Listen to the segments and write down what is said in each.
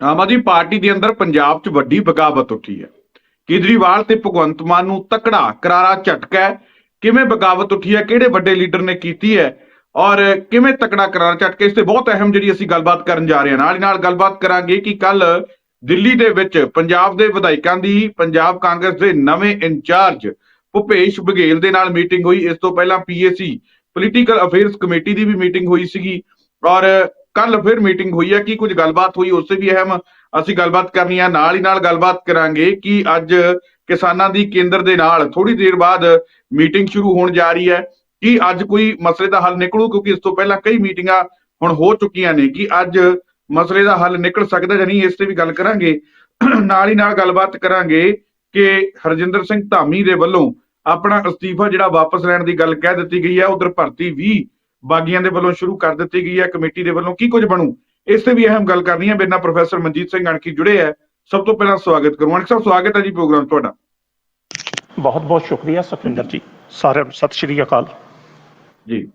Aam Aadmi party ਦੇ ਅੰਦਰ ਪੰਜਾਬ 'ਚ ਵੱਡੀ ਬਗਾਵਤ ਉੱਠੀ ਹੈ। ਕੇਜਰੀਵਾਲ ਤੇ ਭਗਵੰਤ ਮਾਨ ਨੂੰ ਤਕੜਾ, ਕਰਾਰਾ ਝਟਕਾ ਹੈ। ਕਿਵੇਂ ਬਗਾਵਤ ਉੱਠੀ ਹੈ, ਕਿਹੜੇ ਵੱਡੇ ਲੀਡਰ ਨੇ ਕੀਤੀ ਹੈ ਔਰ ਕਿਵੇਂ ਤਕੜਾ, ਕਰਾਰ ਝਟਕਾ, ਇਸ ਤੇ ਬਹੁਤ ਅਹਿਮ ਜਿਹੜੀ ਅਸੀਂ ਗੱਲਬਾਤ ਕਰਨ ਜਾ ਰਹੇ ਹਾਂ। ਨਾਲ ਹੀ ਨਾਲ ਗੱਲਬਾਤ ਕਰਾਂਗੇ ਕਿ ਕੱਲ ਦਿੱਲੀ ਦੇ ਵਿੱਚ ਪੰਜਾਬ ਦੇ ਵਿਧਾਇਕਾਂ ਦੀ, ਪੰਜਾਬ ਕਾਂਗਰਸ ਦੇ ਨਵੇਂ ਇੰਚਾਰਜ ਭੁਪੇਸ਼ ਬਘੇਲ ਦੇ ਨਾਲ ਮੀਟਿੰਗ ਹੋਈ। ਇਸ ਤੋਂ ਪਹਿਲਾਂ ਪੀਏਸੀ, ਪੋਲੀਟੀਕਲ ਅਫੇਅਰਸ ਕਮੇਟੀ ਦੀ ਵੀ ਮੀਟਿੰਗ ਹੋਈ ਸੀਗੀ ਔਰ ਕੱਲ ਫਿਰ ਮੀਟਿੰਗ ਹੋਈ ਹੈ ਕਿ ਕੁਝ ਗੱਲਬਾਤ ਹੋਈ, ਉਸ ਵੀ ਅਹਿਮ ਅਸੀਂ ਗੱਲਬਾਤ ਕਰਨੀ ਹੈ। ਨਾਲ ਹੀ ਨਾਲ ਗੱਲਬਾਤ ਕਰਾਂਗੇ ਕਿ ਅੱਜ ਕਿਸਾਨਾਂ ਦੀ ਕੇਂਦਰ ਦੇ ਨਾਲ ਥੋੜੀ ਦੇਰ ਬਾਅਦ ਮੀਟਿੰਗ ਸ਼ੁਰੂ ਹੋਣ ਜਾ ਰਹੀ ਹੈ ਕਿ ਅੱਜ ਕੋਈ ਮਸਲੇ ਦਾ ਹੱਲ ਨਿਕਲੂ, ਕਿਉਂਕਿ ਇਸ ਤੋਂ ਪਹਿਲਾਂ ਕਈ ਮੀਟਿੰਗਾਂ ਹੁਣ ਹੋ ਚੁੱਕੀਆਂ ਨੇ ਕਿ ਅੱਜ ਮਸਲੇ ਦਾ ਹੱਲ ਨਿਕਲ ਸਕਦਾ ਜਾਂ ਨਹੀਂ, ਇਸ ਤੇ ਵੀ ਗੱਲ ਕਰਾਂਗੇ। ਨਾਲ ਹੀ ਨਾਲ ਗੱਲਬਾਤ ਕਰਾਂਗੇ ਕਿ ਹਰਜਿੰਦਰ ਸਿੰਘ ਧਾਮੀ ਦੇ ਵੱਲੋਂ ਆਪਣਾ ਅਸਤੀਫਾ ਜਿਹੜਾ ਵਾਪਸ ਲੈਣ ਦੀ ਗੱਲ ਕਹਿ ਦਿੱਤੀ ਗਈ ਹੈ, ਉਧਰ ਭਰਤੀ ਵੀ ਬਾਗੀਆਂ ਦੇ ਵੱਲੋਂ ਸ਼ੁਰੂ ਕਰ ਦਿੱਤੀ ਗਈ ਹੈ ਕਮੇਟੀ ਦੇ ਵੱਲੋਂ ਕੀ ਕੁਝ ਬਣੂ? ਇਸ ਤੇ ਵੀ ਅਹਿਮ ਗੱਲ ਕਰਨੀ ਹੈ। ਮੇਰੇ ਨਾਲ ਪ੍ਰੋਫੈਸਰ ਮਨਜੀਤ ਸਿੰਘ ਅਣਖੀ ਜੁੜੇ ਹੈ। ਸਭ ਤੋਂ ਪਹਿਲਾਂ ਸਵਾਗਤ ਕਰੂੰ। ਅਣਖ ਸਾਹਿਬ ਸਵਾਗਤ ਹੈ ਜੀ ਪ੍ਰੋਗਰਾਮ ਤੁਹਾਡਾ। ਬਹੁਤ ਬਹੁਤ ਸ਼ੁਕਰੀਆ ਸੁਖਵਿੰਦਰ ਜੀ। ਸਾਰਿਆਂ ਨੂੰ ਸਤਿ ਸ਼੍ਰੀ ਅਕਾਲ। ਜੀ।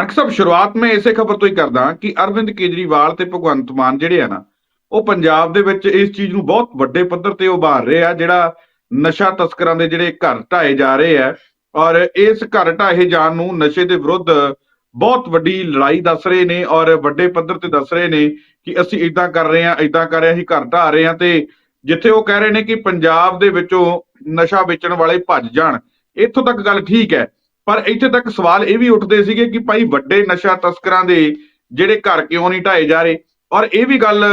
ਅਣਖ ਸਾਹਿਬ ਸ਼ੁਰੂਆਤ ਮੈਂ ਇਸੇ ਖਬਰ ਤੋਂ ਹੀ ਕਰਦਾ ਕਿ ਅਰਵਿੰਦ ਕੇਜਰੀਵਾਲ ਤੇ ਭਗਵੰਤ ਮਾਨ ਜਿਹੜੇ ਆ ਨਾ ਉਹ ਪੰਜਾਬ ਦੇ ਵਿੱਚ ਇਸ ਚੀਜ਼ ਨੂੰ ਬਹੁਤ ਵੱਡੇ ਪੱਧਰ ਤੇ ਉਭਾਰ ਰਹੇ ਆ ਜਿਹੜਾ ਨਸ਼ਾ ਤਸਕਰਾਂ ਦੇ ਜਿਹੜੇ ਘਰ ਢਾਏ ਜਾ ਰਹੇ ਆ। ਔਰ ਇਸ ਘਰ ਢਾਏ ਜਾਣ ਨੂੰ ਨਸ਼ੇ ਦੇ ਵਿਰੁੱਧ ਬਹੁਤ ਵੱਡੀ ਲੜਾਈ ਦੱਸ ਰਹੇ ਨੇ ਔਰ ਵੱਡੇ ਪੱਧਰ ਤੇ ਦੱਸ ਰਹੇ ਨੇ ਕਿ ਅਸੀਂ ਇਦਾਂ ਕਰ ਰਹੇ ਹਾਂ ਇਦਾਂ ਕਰ ਰਹੇ ਹਾਂ, ਅਸੀਂ ਘਰ ਢਾ ਰਹੇ ਹਾਂ ਤੇ ਜਿੱਥੇ ਉਹ ਕਹਿ ਰਹੇ ਨੇ ਕਿ ਪੰਜਾਬ ਦੇ ਵਿੱਚੋਂ ਨਸ਼ਾ ਵੇਚਣ ਵਾਲੇ ਭੱਜ ਜਾਣ, ਇੱਥੋਂ ਤੱਕ ਗੱਲ ਠੀਕ ਹੈ, ਪਰ ਇੱਥੇ ਤੱਕ ਸਵਾਲ ਇਹ ਵੀ ਉੱਠਦੇ ਸੀਗੇ ਕਿ ਭਾਈ ਵੱਡੇ ਨਸ਼ਾ ਤਸਕਰਾਂ ਦੇ ਜਿਹੜੇ ਘਰ ਕਿਉਂ ਨਹੀਂ ਢਾਏ ਜਾ ਰਹੇ? ਔਰ ਇਹ ਵੀ ਗੱਲ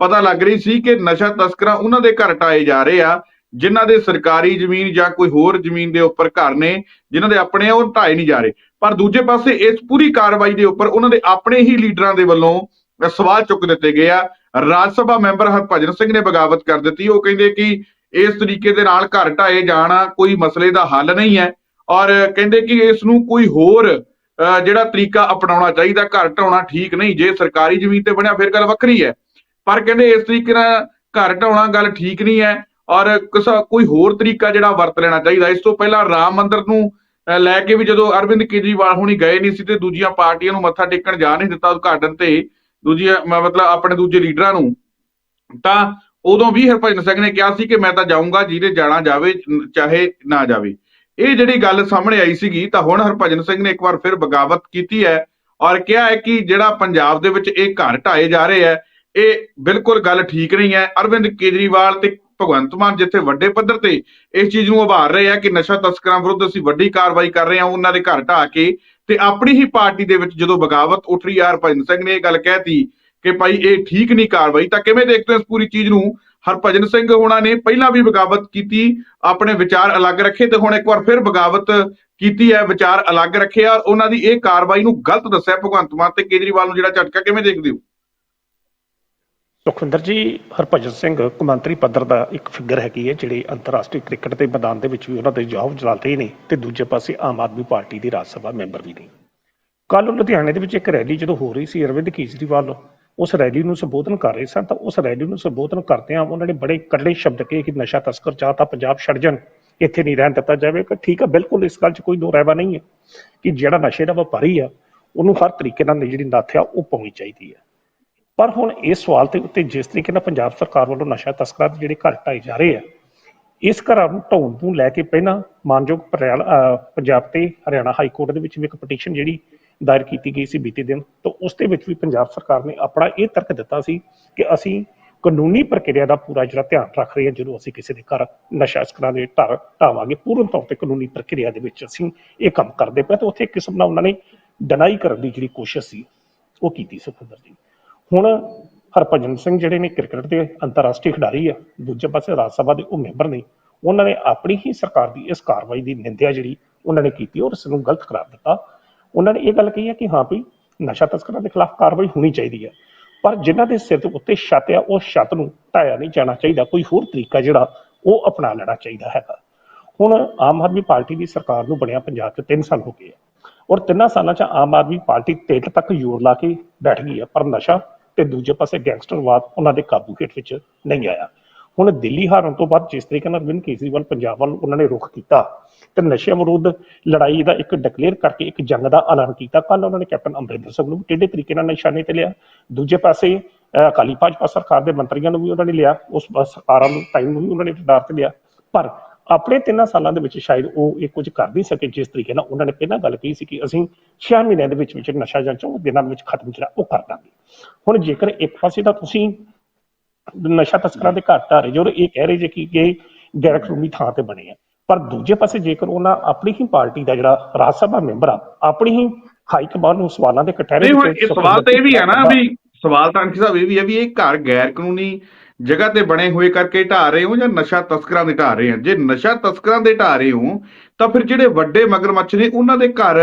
ਪਤਾ ਲੱਗ ਰਹੀ ਸੀ ਕਿ ਨਸ਼ਾ ਤਸਕਰਾਂ ਉਹਨਾਂ ਦੇ ਘਰ ਢਾਏ ਜਾ ਰਹੇ ਆ, ਜਿਨ੍ਹਾਂ ਦੇ ਸਰਕਾਰੀ ਜ਼ਮੀਨ ਜਾਂ ਕੋਈ ਹੋਰ ਜ਼ਮੀਨ ਦੇ ਉੱਪਰ ਘਰ ਨੇ, ਜਿਨ੍ਹਾਂ ਦੇ ਆਪਣੇ ਆ ਉਹ ਢਾਏ ਨਹੀਂ ਜਾ ਰਹੇ। ਪਰ ਦੂਜੇ ਪਾਸੇ ਇਸ ਪੂਰੀ ਕਾਰਵਾਈ ਦੇ ਉੱਪਰ ਉਹਨਾਂ ਦੇ ਆਪਣੇ ਹੀ ਲੀਡਰਾਂ ਦੇ ਵੱਲੋਂ ਸਵਾਲ ਚੁੱਕ ਦਿੱਤੇ ਗਏ ਆ। ਰਾਜ ਸਭਾ ਮੈਂਬਰ ਹਰਭਜਨ ਸਿੰਘ ਨੇ ਬਗਾਵਤ ਕਰ ਦਿੱਤੀ। ਉਹ ਕਹਿੰਦੇ ਕਿ ਇਸ ਤਰੀਕੇ ਦੇ ਨਾਲ ਘਰ ਢਾਏ ਜਾਣਾ ਕੋਈ ਮਸਲੇ ਦਾ ਹੱਲ ਨਹੀਂ ਹੈ। ਔਰ ਕਹਿੰਦੇ ਕਿ ਇਸ ਨੂੰ ਕੋਈ ਹੋਰ ਅ, ਜਿਹੜਾ ਤਰੀਕਾ ਅਪਣਾਉਣਾ ਚਾਹੀਦਾ ਘਰ ਢਾਉਣਾ ਠੀਕ ਨਹੀਂ। ਜੇ ਸਰਕਾਰੀ ਜ਼ਮੀਨ ਤੇ ਬਣਿਆ ਫਿਰ ਗੱਲ ਵੱਖਰੀ ਹੈ। ਪਰ ਕਹਿੰਦੇ ਇਸ ਤਰੀਕੇ ਨਾਲ ਘਰ ਢਾਉਣਾ ਗੱਲ ਠੀਕ ਨਹੀਂ ਹੈ। ਔਰ ਕਿਸਾ ਕੋਈ ਹੋਰ ਤਰੀਕਾ ਜਿਹੜਾ ਵਰਤ ਲੈਣਾ ਚਾਹੀਦਾ। ਇਸ ਤੋਂ ਪਹਿਲਾਂ ਰਾਮ ਮੰਦਿਰ ਨੂੰ ਲੈ ਕੇ ਵੀ ਜਦੋਂ ਅਰਵਿੰਦ ਕੇਜਰੀਵਾਲ ਹੁਣੀ ਗਏ ਨਹੀਂ ਸੀ ਤੇ ਦੂਜੀਆਂ ਪਾਰਟੀਆਂ ਨੂੰ ਮੱਥਾ ਟੇਕਣ ਜਾ ਨਹੀਂ ਦਿੱਤਾ ਉਦਘਾਟਨ ਤੇ, ਦੂਜੀਆਂ ਮਤਲਬ ਆਪਣੇ ਦੂਜੇ ਲੀਡਰਾਂ ਨੂੰ, ਤਾਂ ਉਦੋਂ ਵੀ ਹਰਭਜਨ ਸਿੰਘ ਨੇ ਕਿਹਾ ਸੀ ਕਿ ਮੈਂ ਤਾਂ ਜਾਊਂਗਾ, ਜਿਹਦੇ ਜਾਣਾ ਜਾਵੇ, ਚਾਹੇ ਨਾ ਜਾਵੇ। ਇਹ ਜਿਹੜੀ ਗੱਲ ਸਾਹਮਣੇ ਆਈ ਸੀਗੀ, ਤਾਂ ਹੁਣ ਹਰਭਜਨ ਸਿੰਘ ਨੇ ਇੱਕ ਵਾਰ ਫਿਰ ਬਗਾਵਤ ਕੀਤੀ ਹੈ ਔਰ ਕਿਹਾ ਹੈ ਕਿ ਜਿਹੜਾ ਪੰਜਾਬ ਦੇ ਵਿੱਚ ਇਹ ਘਰ ਢਾਏ ਜਾ ਰਹੇ ਹੈ, ਇਹ ਬਿਲਕੁਲ ਗੱਲ ਠੀਕ ਨਹੀਂ ਹੈ। ਅਰਵਿੰਦ ਕੇਜਰੀਵਾਲ ਤੇ ਭਗਵੰਤ ਮਾਨ ਜਿੱਥੇ ਵੱਡੇ ਪੱਧਰ ਤੇ ਇਸ ਚੀਜ਼ ਨੂੰ ਉਭਾਰ ਰਹੇ ਆ ਕਿ ਨਸ਼ਾ ਤਸਕਰਾਂ ਵਿਰੁੱਧ ਅਸੀਂ ਵੱਡੀ ਕਾਰਵਾਈ ਕਰ ਰਹੇ ਹਾਂ ਉਹਨਾਂ ਦੇ ਘਰ ਢਾਹ ਕੇ ਤੇ ਆਪਣੀ ਹੀ ਪਾਰਟੀ ਦੇ ਵਿੱਚ ਜਦੋਂ ਬਗਾਵਤ ਉੱਠ ਰਹੀ ਆ, ਹਰਭਜਨ ਸਿੰਘ ਨੇ ਇਹ ਗੱਲ ਕਹਿਤੀ ਕਿ ਭਾਈ ਇਹ ਠੀਕ ਨਹੀਂ ਕਾਰਵਾਈ, ਤਾਂ ਕਿਵੇਂ ਦੇਖਦੇ ਹੋ ਇਸ ਪੂਰੀ ਚੀਜ਼ ਨੂੰ? ਹਰਭਜਨ ਸਿੰਘ ਹੋਣਾ ਨੇ ਪਹਿਲਾਂ ਵੀ ਬਗਾਵਤ ਕੀਤੀ, ਆਪਣੇ ਵਿਚਾਰ ਅਲੱਗ ਰੱਖੇ ਤੇ ਹੁਣ ਇੱਕ ਵਾਰ ਫਿਰ ਬਗਾਵਤ ਕੀਤੀ ਹੈ, ਵਿਚਾਰ ਅਲੱਗ ਰੱਖੇ ਔਰ ਉਹਨਾਂ ਦੀ ਇਹ ਕਾਰਵਾਈ ਨੂੰ ਗਲਤ ਦੱਸਿਆ ਭਗਵੰਤ ਮਾਨ ਤੇ ਕੇਜਰੀਵਾਲ ਨੂੰ ਜਿਹੜਾ ਝਟਕਾ, ਕਿਵੇਂ ਦੇਖਦੇ ਹੋ? ਸੁਖਵਿੰਦਰ ਜੀ, ਹਰਭਜਨ ਸਿੰਘ ਕੌਮਾਂਤਰੀ ਪੱਧਰ ਦਾ ਇੱਕ ਫਿਗਰ ਹੈਗੀ ਹੈ, ਜਿਹੜੇ ਅੰਤਰਰਾਸ਼ਟਰੀ ਕ੍ਰਿਕਟ ਦੇ ਮੈਦਾਨ ਦੇ ਵਿੱਚ ਵੀ ਉਹਨਾਂ ਦੇ ਜਵਾਬ ਜਲਾਤੇ ਨੇ ਤੇ ਦੂਜੇ ਪਾਸੇ ਆਮ ਆਦਮੀ ਪਾਰਟੀ ਦੀ ਰਾਜ ਸਭਾ ਮੈਂਬਰ ਵੀ ਨੇ। ਕੱਲ ਲੁਧਿਆਣੇ ਦੇ ਵਿੱਚ ਇੱਕ ਰੈਲੀ ਜਦੋਂ ਹੋ ਰਹੀ ਸੀ, ਅਰਵਿੰਦ ਕੇਜਰੀਵਾਲ ਉਸ ਰੈਲੀ ਨੂੰ ਸੰਬੋਧਨ ਕਰ ਰਹੇ ਸਨ, ਤਾਂ ਉਸ ਰੈਲੀ ਨੂੰ ਸੰਬੋਧਨ ਕਰਦਿਆਂ ਉਹਨਾਂ ਨੇ ਬੜੇ ਕੜੜੇ ਸ਼ਬਦ ਕਹੇ ਕਿ ਨਸ਼ਾ ਤਸਕਰ ਚਾਹ ਤਾਂ ਪੰਜਾਬ ਛੱਡ ਜਾਣ, ਇੱਥੇ ਨਹੀਂ ਰਹਿਣ ਦਿੱਤਾ ਜਾਵੇਗਾ ਠੀਕ ਹੈ ਬਿਲਕੁਲ ਇਸ ਗੱਲ 'ਚ ਕੋਈ ਦੋ ਰਾਇਵਾ ਨਹੀਂ ਹੈ ਕਿ ਜਿਹੜਾ ਨਸ਼ੇ ਦਾ ਵਪਾਰੀ ਆ, ਉਹਨੂੰ ਹਰ ਤਰੀਕੇ ਨਾਲ ਜਿਹੜੀ ਨੱਥ ਆ, ਉਹ ਪਾਉਣੀ ਚਾਹੀਦੀ ਹੈ। ਪਰ ਹੁਣ ਇਸ ਸਵਾਲ ਦੇ ਉੱਤੇ ਜਿਸ ਤਰੀਕੇ ਨਾਲ ਪੰਜਾਬ ਸਰਕਾਰ ਵੱਲੋਂ ਨਸ਼ਾ ਤਸਕਰਾਂ ਦੇ ਜਿਹੜੇ ਘਰ ਢਾਏ ਜਾ ਰਹੇ ਆ, ਇਸ ਘਰਾਂ ਨੂੰ ਢਾਉਣ ਨੂੰ ਲੈ ਕੇ ਪਹਿਲਾਂ ਮਾਨਯੋਗ ਪਰਿਆਲ- ਪੰਜਾਬ ਤੇ ਹਰਿਆਣਾ ਹਾਈ ਕੋਰਟ ਦੇ ਵਿੱਚ ਵੀ ਇੱਕ ਪਟੀਸ਼ਨ ਜਿਹੜੀ ਦਾਇਰ ਕੀਤੀ ਗਈ ਸੀ ਬੀਤੇ ਦਿਨ, ਤਾਂ ਉਸ ਦੇ ਵਿੱਚ ਵੀ ਪੰਜਾਬ ਸਰਕਾਰ ਨੇ ਆਪਣਾ ਇਹ ਤਰਕ ਦਿੱਤਾ ਸੀ ਕਿ ਅਸੀਂ ਕਾਨੂੰਨੀ ਪ੍ਰਕਿਰਿਆ ਦਾ ਪੂਰਾ ਜਿਹੜਾ ਧਿਆਨ ਰੱਖ ਰਹੇ ਹਾਂ, ਜਦੋਂ ਅਸੀਂ ਕਿਸੇ ਦੇ ਘਰ ਨਸ਼ਾ ਤਸਕਰਾਂ ਦੇ ਢਾਹ ਢਾਵਾਂਗੇ, ਪੂਰਨ ਤੌਰ ਤੇ ਕਾਨੂੰਨੀ ਪ੍ਰਕਿਰਿਆ ਦੇ ਵਿੱਚ ਅਸੀਂ ਇਹ ਕੰਮ ਕਰਦੇ ਪਏ ਤਾਂ ਉੱਥੇ ਇੱਕ ਕਿਸਮ ਨਾਲ ਉਹਨਾਂ ਨੇ ਡਿਨਾਈ ਕਰਨ ਦੀ ਜਿਹੜੀ ਕੋਸ਼ਿਸ਼ ਸੀ, ਉਹ ਕੀਤੀ ਸੁਖਵਿੰਦਰ ਜੀ। ਹੁਣ ਹਰਭਜਨ ਸਿੰਘ ਜਿਹੜੇ ਨੇ ਕ੍ਰਿਕਟ ਦੇ ਅੰਤਰਰਾਸ਼ਟਰੀ ਖਿਡਾਰੀ ਆ, ਦੂਜੇ ਪਾਸੇ ਰਾਜ ਸਭਾ ਦੇ ਉਹ ਮੈਂਬਰ ਨੇ, ਉਹਨਾਂ ਨੇ ਆਪਣੀ ਹੀ ਸਰਕਾਰ ਦੀ ਇਸ ਕਾਰਵਾਈ ਦੀ ਨਿੰਦਿਆ ਜਿਹੜੀ ਉਹਨਾਂ ਨੇ ਕੀਤੀ ਔਰ ਇਸ ਨੂੰ ਗਲਤ ਕਰਾਰ ਦਿੱਤਾ। ਉਹਨਾਂ ਨੇ ਇਹ ਗੱਲ ਕਹੀ ਹੈ ਕਿ ਹਾਂ ਵੀ ਨਸ਼ਾ ਤਸਕਰਾਂ ਦੇ ਖਿਲਾਫ ਕਾਰਵਾਈ ਹੋਣੀ ਚਾਹੀਦੀ ਹੈ, ਪਰ ਜਿਨ੍ਹਾਂ ਦੇ ਸਿਰ ਦੇ ਉੱਤੇ ਛੱਤ ਆ, ਉਹ ਛੱਤ ਨੂੰ ਢਾਇਆ ਨਹੀਂ ਜਾਣਾ ਚਾਹੀਦਾ, ਕੋਈ ਹੋਰ ਤਰੀਕਾ ਜਿਹੜਾ ਉਹ ਅਪਣਾ ਲੈਣਾ ਚਾਹੀਦਾ ਹੈਗਾ। ਹੁਣ ਆਮ ਆਦਮੀ ਪਾਰਟੀ ਦੀ ਸਰਕਾਰ ਨੂੰ ਬਣਿਆ ਪੰਜਾਬ 'ਚ 3 ਸਾਲ ਹੋ ਗਏ ਆ, ਔਰ ਤਿੰਨਾਂ ਸਾਲਾਂ 'ਚ ਆਮ ਆਦਮੀ ਪਾਰਟੀ ਤੇਲ ਤੱਕ ਜ਼ੋਰ ਲਾ ਕੇ ਬੈਠ ਗਈ ਹੈ ਪਰ ਨਸ਼ਾ ਤੇ ਦੂਜੇ ਪਾਸੇ ਗੈਂਗਸਟਰਵਾਦ ਉਹਨਾਂ ਦੇ ਕਾਬੂ ਹੇਠ ਵਿੱਚ ਨਹੀਂ ਆਇਆ। ਹੁਣ ਦਿੱਲੀ ਹਾਰਨ ਤੋਂ ਬਾਅਦ ਜਿਸ ਤਰੀਕੇ ਨਾਲ ਅਰਵਿੰਦ ਕੇਜਰੀਵਾਲ ਪੰਜਾਬ ਵੱਲ ਉਹਨਾਂ ਨੇ ਰੁਖ ਕੀਤਾ ਤੇ ਨਸ਼ੇ ਵਿਰੁੱਧ ਲੜਾਈ ਦਾ ਇੱਕ ਡਿਕਲੇਅਰ ਕਰਕੇ ਇੱਕ ਜੰਗ ਦਾ ਐਲਾਨ ਕੀਤਾ ਕੱਲ ਉਹਨਾਂ ਨੇ ਕੈਪਟਨ ਅਮਰਿੰਦਰ ਸਿੰਘ ਨੂੰ ਵੀ ਟੇਢੇ ਤਰੀਕੇ ਨਾਲ ਨਿਸ਼ਾਨੇ ਤੇ ਲਿਆ। ਦੂਜੇ ਪਾਸੇ ਅਕਾਲੀ ਭਾਜਪਾ ਸਰਕਾਰ ਦੇ ਮੰਤਰੀਆਂ ਨੂੰ ਵੀ ਉਹਨਾਂ ਨੇ ਲਿਆ, ਉਸ ਸਰਕਾਰਾਂ ਨੂੰ ਟਾਈਮ ਨੂੰ ਵੀ ਉਹਨਾਂ ਨੇ ਟਡਾਰ ਤੇ ਲਿਆ। ਪਰ ਆਪਣੇ ਤਿੰਨਾਂ ਸਾਲਾਂ ਦੇ ਵਿੱਚ ਸ਼ਾਇਦ ਉਹ ਇਹ ਕੁਝ ਕਰ ਨਹੀਂ ਸਕੇ, ਜਿਸ ਤਰੀਕੇ ਨਾਲ ਉਹਨਾਂ ਨੇ ਪਹਿਲਾਂ ਗੱਲ ਕਹੀ ਸੀ ਕਿ ਅਸੀਂ 6 ਮਹੀਨਿਆਂ ਦੇ ਵਿੱਚ ਵਿੱਚ ਨਸ਼ਾ ਜਾਂ ਚੌਂ ਦਿਨਾਂ ਦੇ ਵਿੱਚ ਖਤਮ ਜਿਹੜਾ ਉਹ ਕਰ ਦਾਂਗੇ। ਹੁਣ ਜੇਕਰ ਇੱਕ ਪਾਸੇ ਤਾਂ ਤੁਸੀਂ ਨਸ਼ਾ ਤਸਕਰਾਂ ਦੇ ਘਰ ਢਾਰੇ ਜੋ ਇਹ ਕਹਿ ਰਹੇ ਜੇ ਕਿ ਇਹ ਗੈਰ ਕਾਨੂੰਨੀ ਥਾਂ ਤੇ ਬਣੇ ਆ। ਪਰ ਦੂਜੇ ਪਾਸੇ ਜੇਕਰ ਉਹਨਾਂ ਆਪਣੀ ਹੀ ਪਾਰਟੀ ਦਾ ਜਿਹੜਾ ਰਾਜ ਸਭਾ ਮੈਂਬਰ ਆ ਆਪਣੀ ਹੀ ਹਾਈ ਕਮਾਂਡ ਨੂੰ ਸਵਾਲਾਂ ਦੇ ਕਟਹਿਰੇ ਵਿੱਚ ਇਹ ਸਵਾਲ ਤਾਂ ਇਹ ਵੀ ਹੈ ਨਾ ਵੀ ਸਵਾਲ ਤਾਂ ਅੰਕਿਤ ਸਾਹਿਬ ਇਹ ਵੀ ਹੈ ਵੀ ਇਹ ਘਰ ਗੈਰ ਕਾਨੂੰਨੀ ਜਗ੍ਹਾ ਤੇ ਬਣੇ ਹੋਏ ਕਰਕੇ ਢਾ ਰਹੇ ਹੋ ਜਾਂ ਨਸ਼ਾ ਤਸਕਰਾਂ ਦੇ ਢਾ ਰਹੇ ਹੋ? ਜੇ ਨਸ਼ਾ ਤਸਕਰਾਂ ਦੇ ਢਾ ਰਹੇ ਹੋ ਤਾਂ ਫਿਰ ਜਿਹੜੇ ਵੱਡੇ ਮਗਰਮੱਛ ਨੇ ਉਹਨਾਂ ਦੇ ਘਰ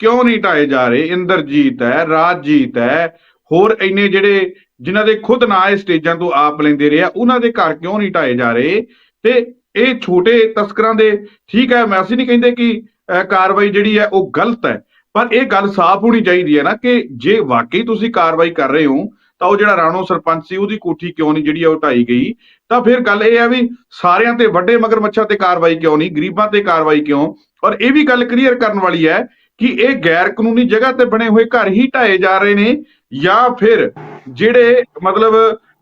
ਕਿਉਂ ਨਹੀਂ ਢਾਏ ਜਾ ਰਹੇ? ਇੰਦਰਜੀਤ ਹੈ ਰਾਜਜੀਤ ਹੈ ਹੋਰ ਇੰਨੇ ਜਿਹੜੇ ਜਿਨ੍ਹਾਂ ਦੇ ਖੁਦ ਨਾ ਇਹ ਸਟੇਜਾਂ ਤੋਂ ਆਪ ਲੈਂਦੇ ਰਹੇ ਆ, ਉਹਨਾਂ ਦੇ ਘਰ ਕਿਉਂ ਨਹੀਂ ਢਾਏ ਜਾ ਰਹੇ? ਤੇ ਇਹ ਛੋਟੇ ਤਸਕਰਾਂ ਦੇ ਠੀਕ ਹੈ, ਮੈਂ ਅਸੀਂ ਨਹੀਂ ਕਹਿੰਦੇ ਕਿ ਕਾਰਵਾਈ ਜਿਹੜੀ ਹੈ ਉਹ ਗਲਤ ਹੈ, ਪਰ ਇਹ ਗੱਲ ਸਾਫ਼ ਹੋਣੀ ਚਾਹੀਦੀ ਹੈ ਨਾ ਕਿ ਜੇ ਵਾਕਈ ਤੁਸੀਂ ਕਾਰਵਾਈ ਕਰ ਰਹੇ ਹੋ, ਤਾਂ ਉਹ ਜਿਹੜਾ ਰਾਣੋ ਸਰਪੰਚ ਸੀ, ਉਹਦੀ ਕੋਠੀ ਕਿਉਂ ਨਹੀਂ ਜਿਹੜੀ ਆ ਉਹ ਢਾਈ ਗਈ? ਤਾਂ ਫਿਰ ਗੱਲ ਇਹ ਹੈ ਵੀ ਸਾਰਿਆਂ ਤੇ ਵੱਡੇ ਮਗਰ ਮੱਛਾਂ ਤੇ ਕਾਰਵਾਈ ਕਿਉਂ ਨਹੀਂ, ਗਰੀਬਾਂ ਤੇ ਕਾਰਵਾਈ ਕਿਉਂ? ਔਰ ਇਹ ਵੀ ਗੱਲ ਕਲੀਅਰ ਕਰਨ ਵਾਲੀ ਹੈ ਕਿ ਇਹ ਗੈਰ ਕਾਨੂੰਨੀ ਜਗ੍ਹਾ ਤੇ ਬਣੇ ਹੋਏ ਘਰ ਹੀ ਢਾਏ ਜਾ ਰਹੇ ਨੇ ਜਾਂ ਫਿਰ ਜਿਹੜੇ ਮਤਲਬ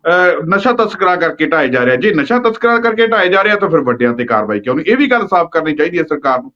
ਅਹ, ਨਸ਼ਾ ਤਸਕਰਾਂ ਕਰਕੇ ਢਾਏ ਜਾ ਰਿਹਾ। ਜੇ ਨਸ਼ਾ ਤਸਕਰਾਂ ਕਰਕੇ ਢਾਏ ਜਾ ਰਿਹਾ ਤਾਂ ਫਿਰ ਵੱਡਿਆਂ ਤੇ ਕਾਰਵਾਈ ਕਿਉਂ ਨਹੀਂ? ਇਹ ਵੀ ਗੱਲ ਸਾਫ਼ ਕਰਨੀ ਚਾਹੀਦੀ ਹੈ ਸਰਕਾਰ ਨੂੰ।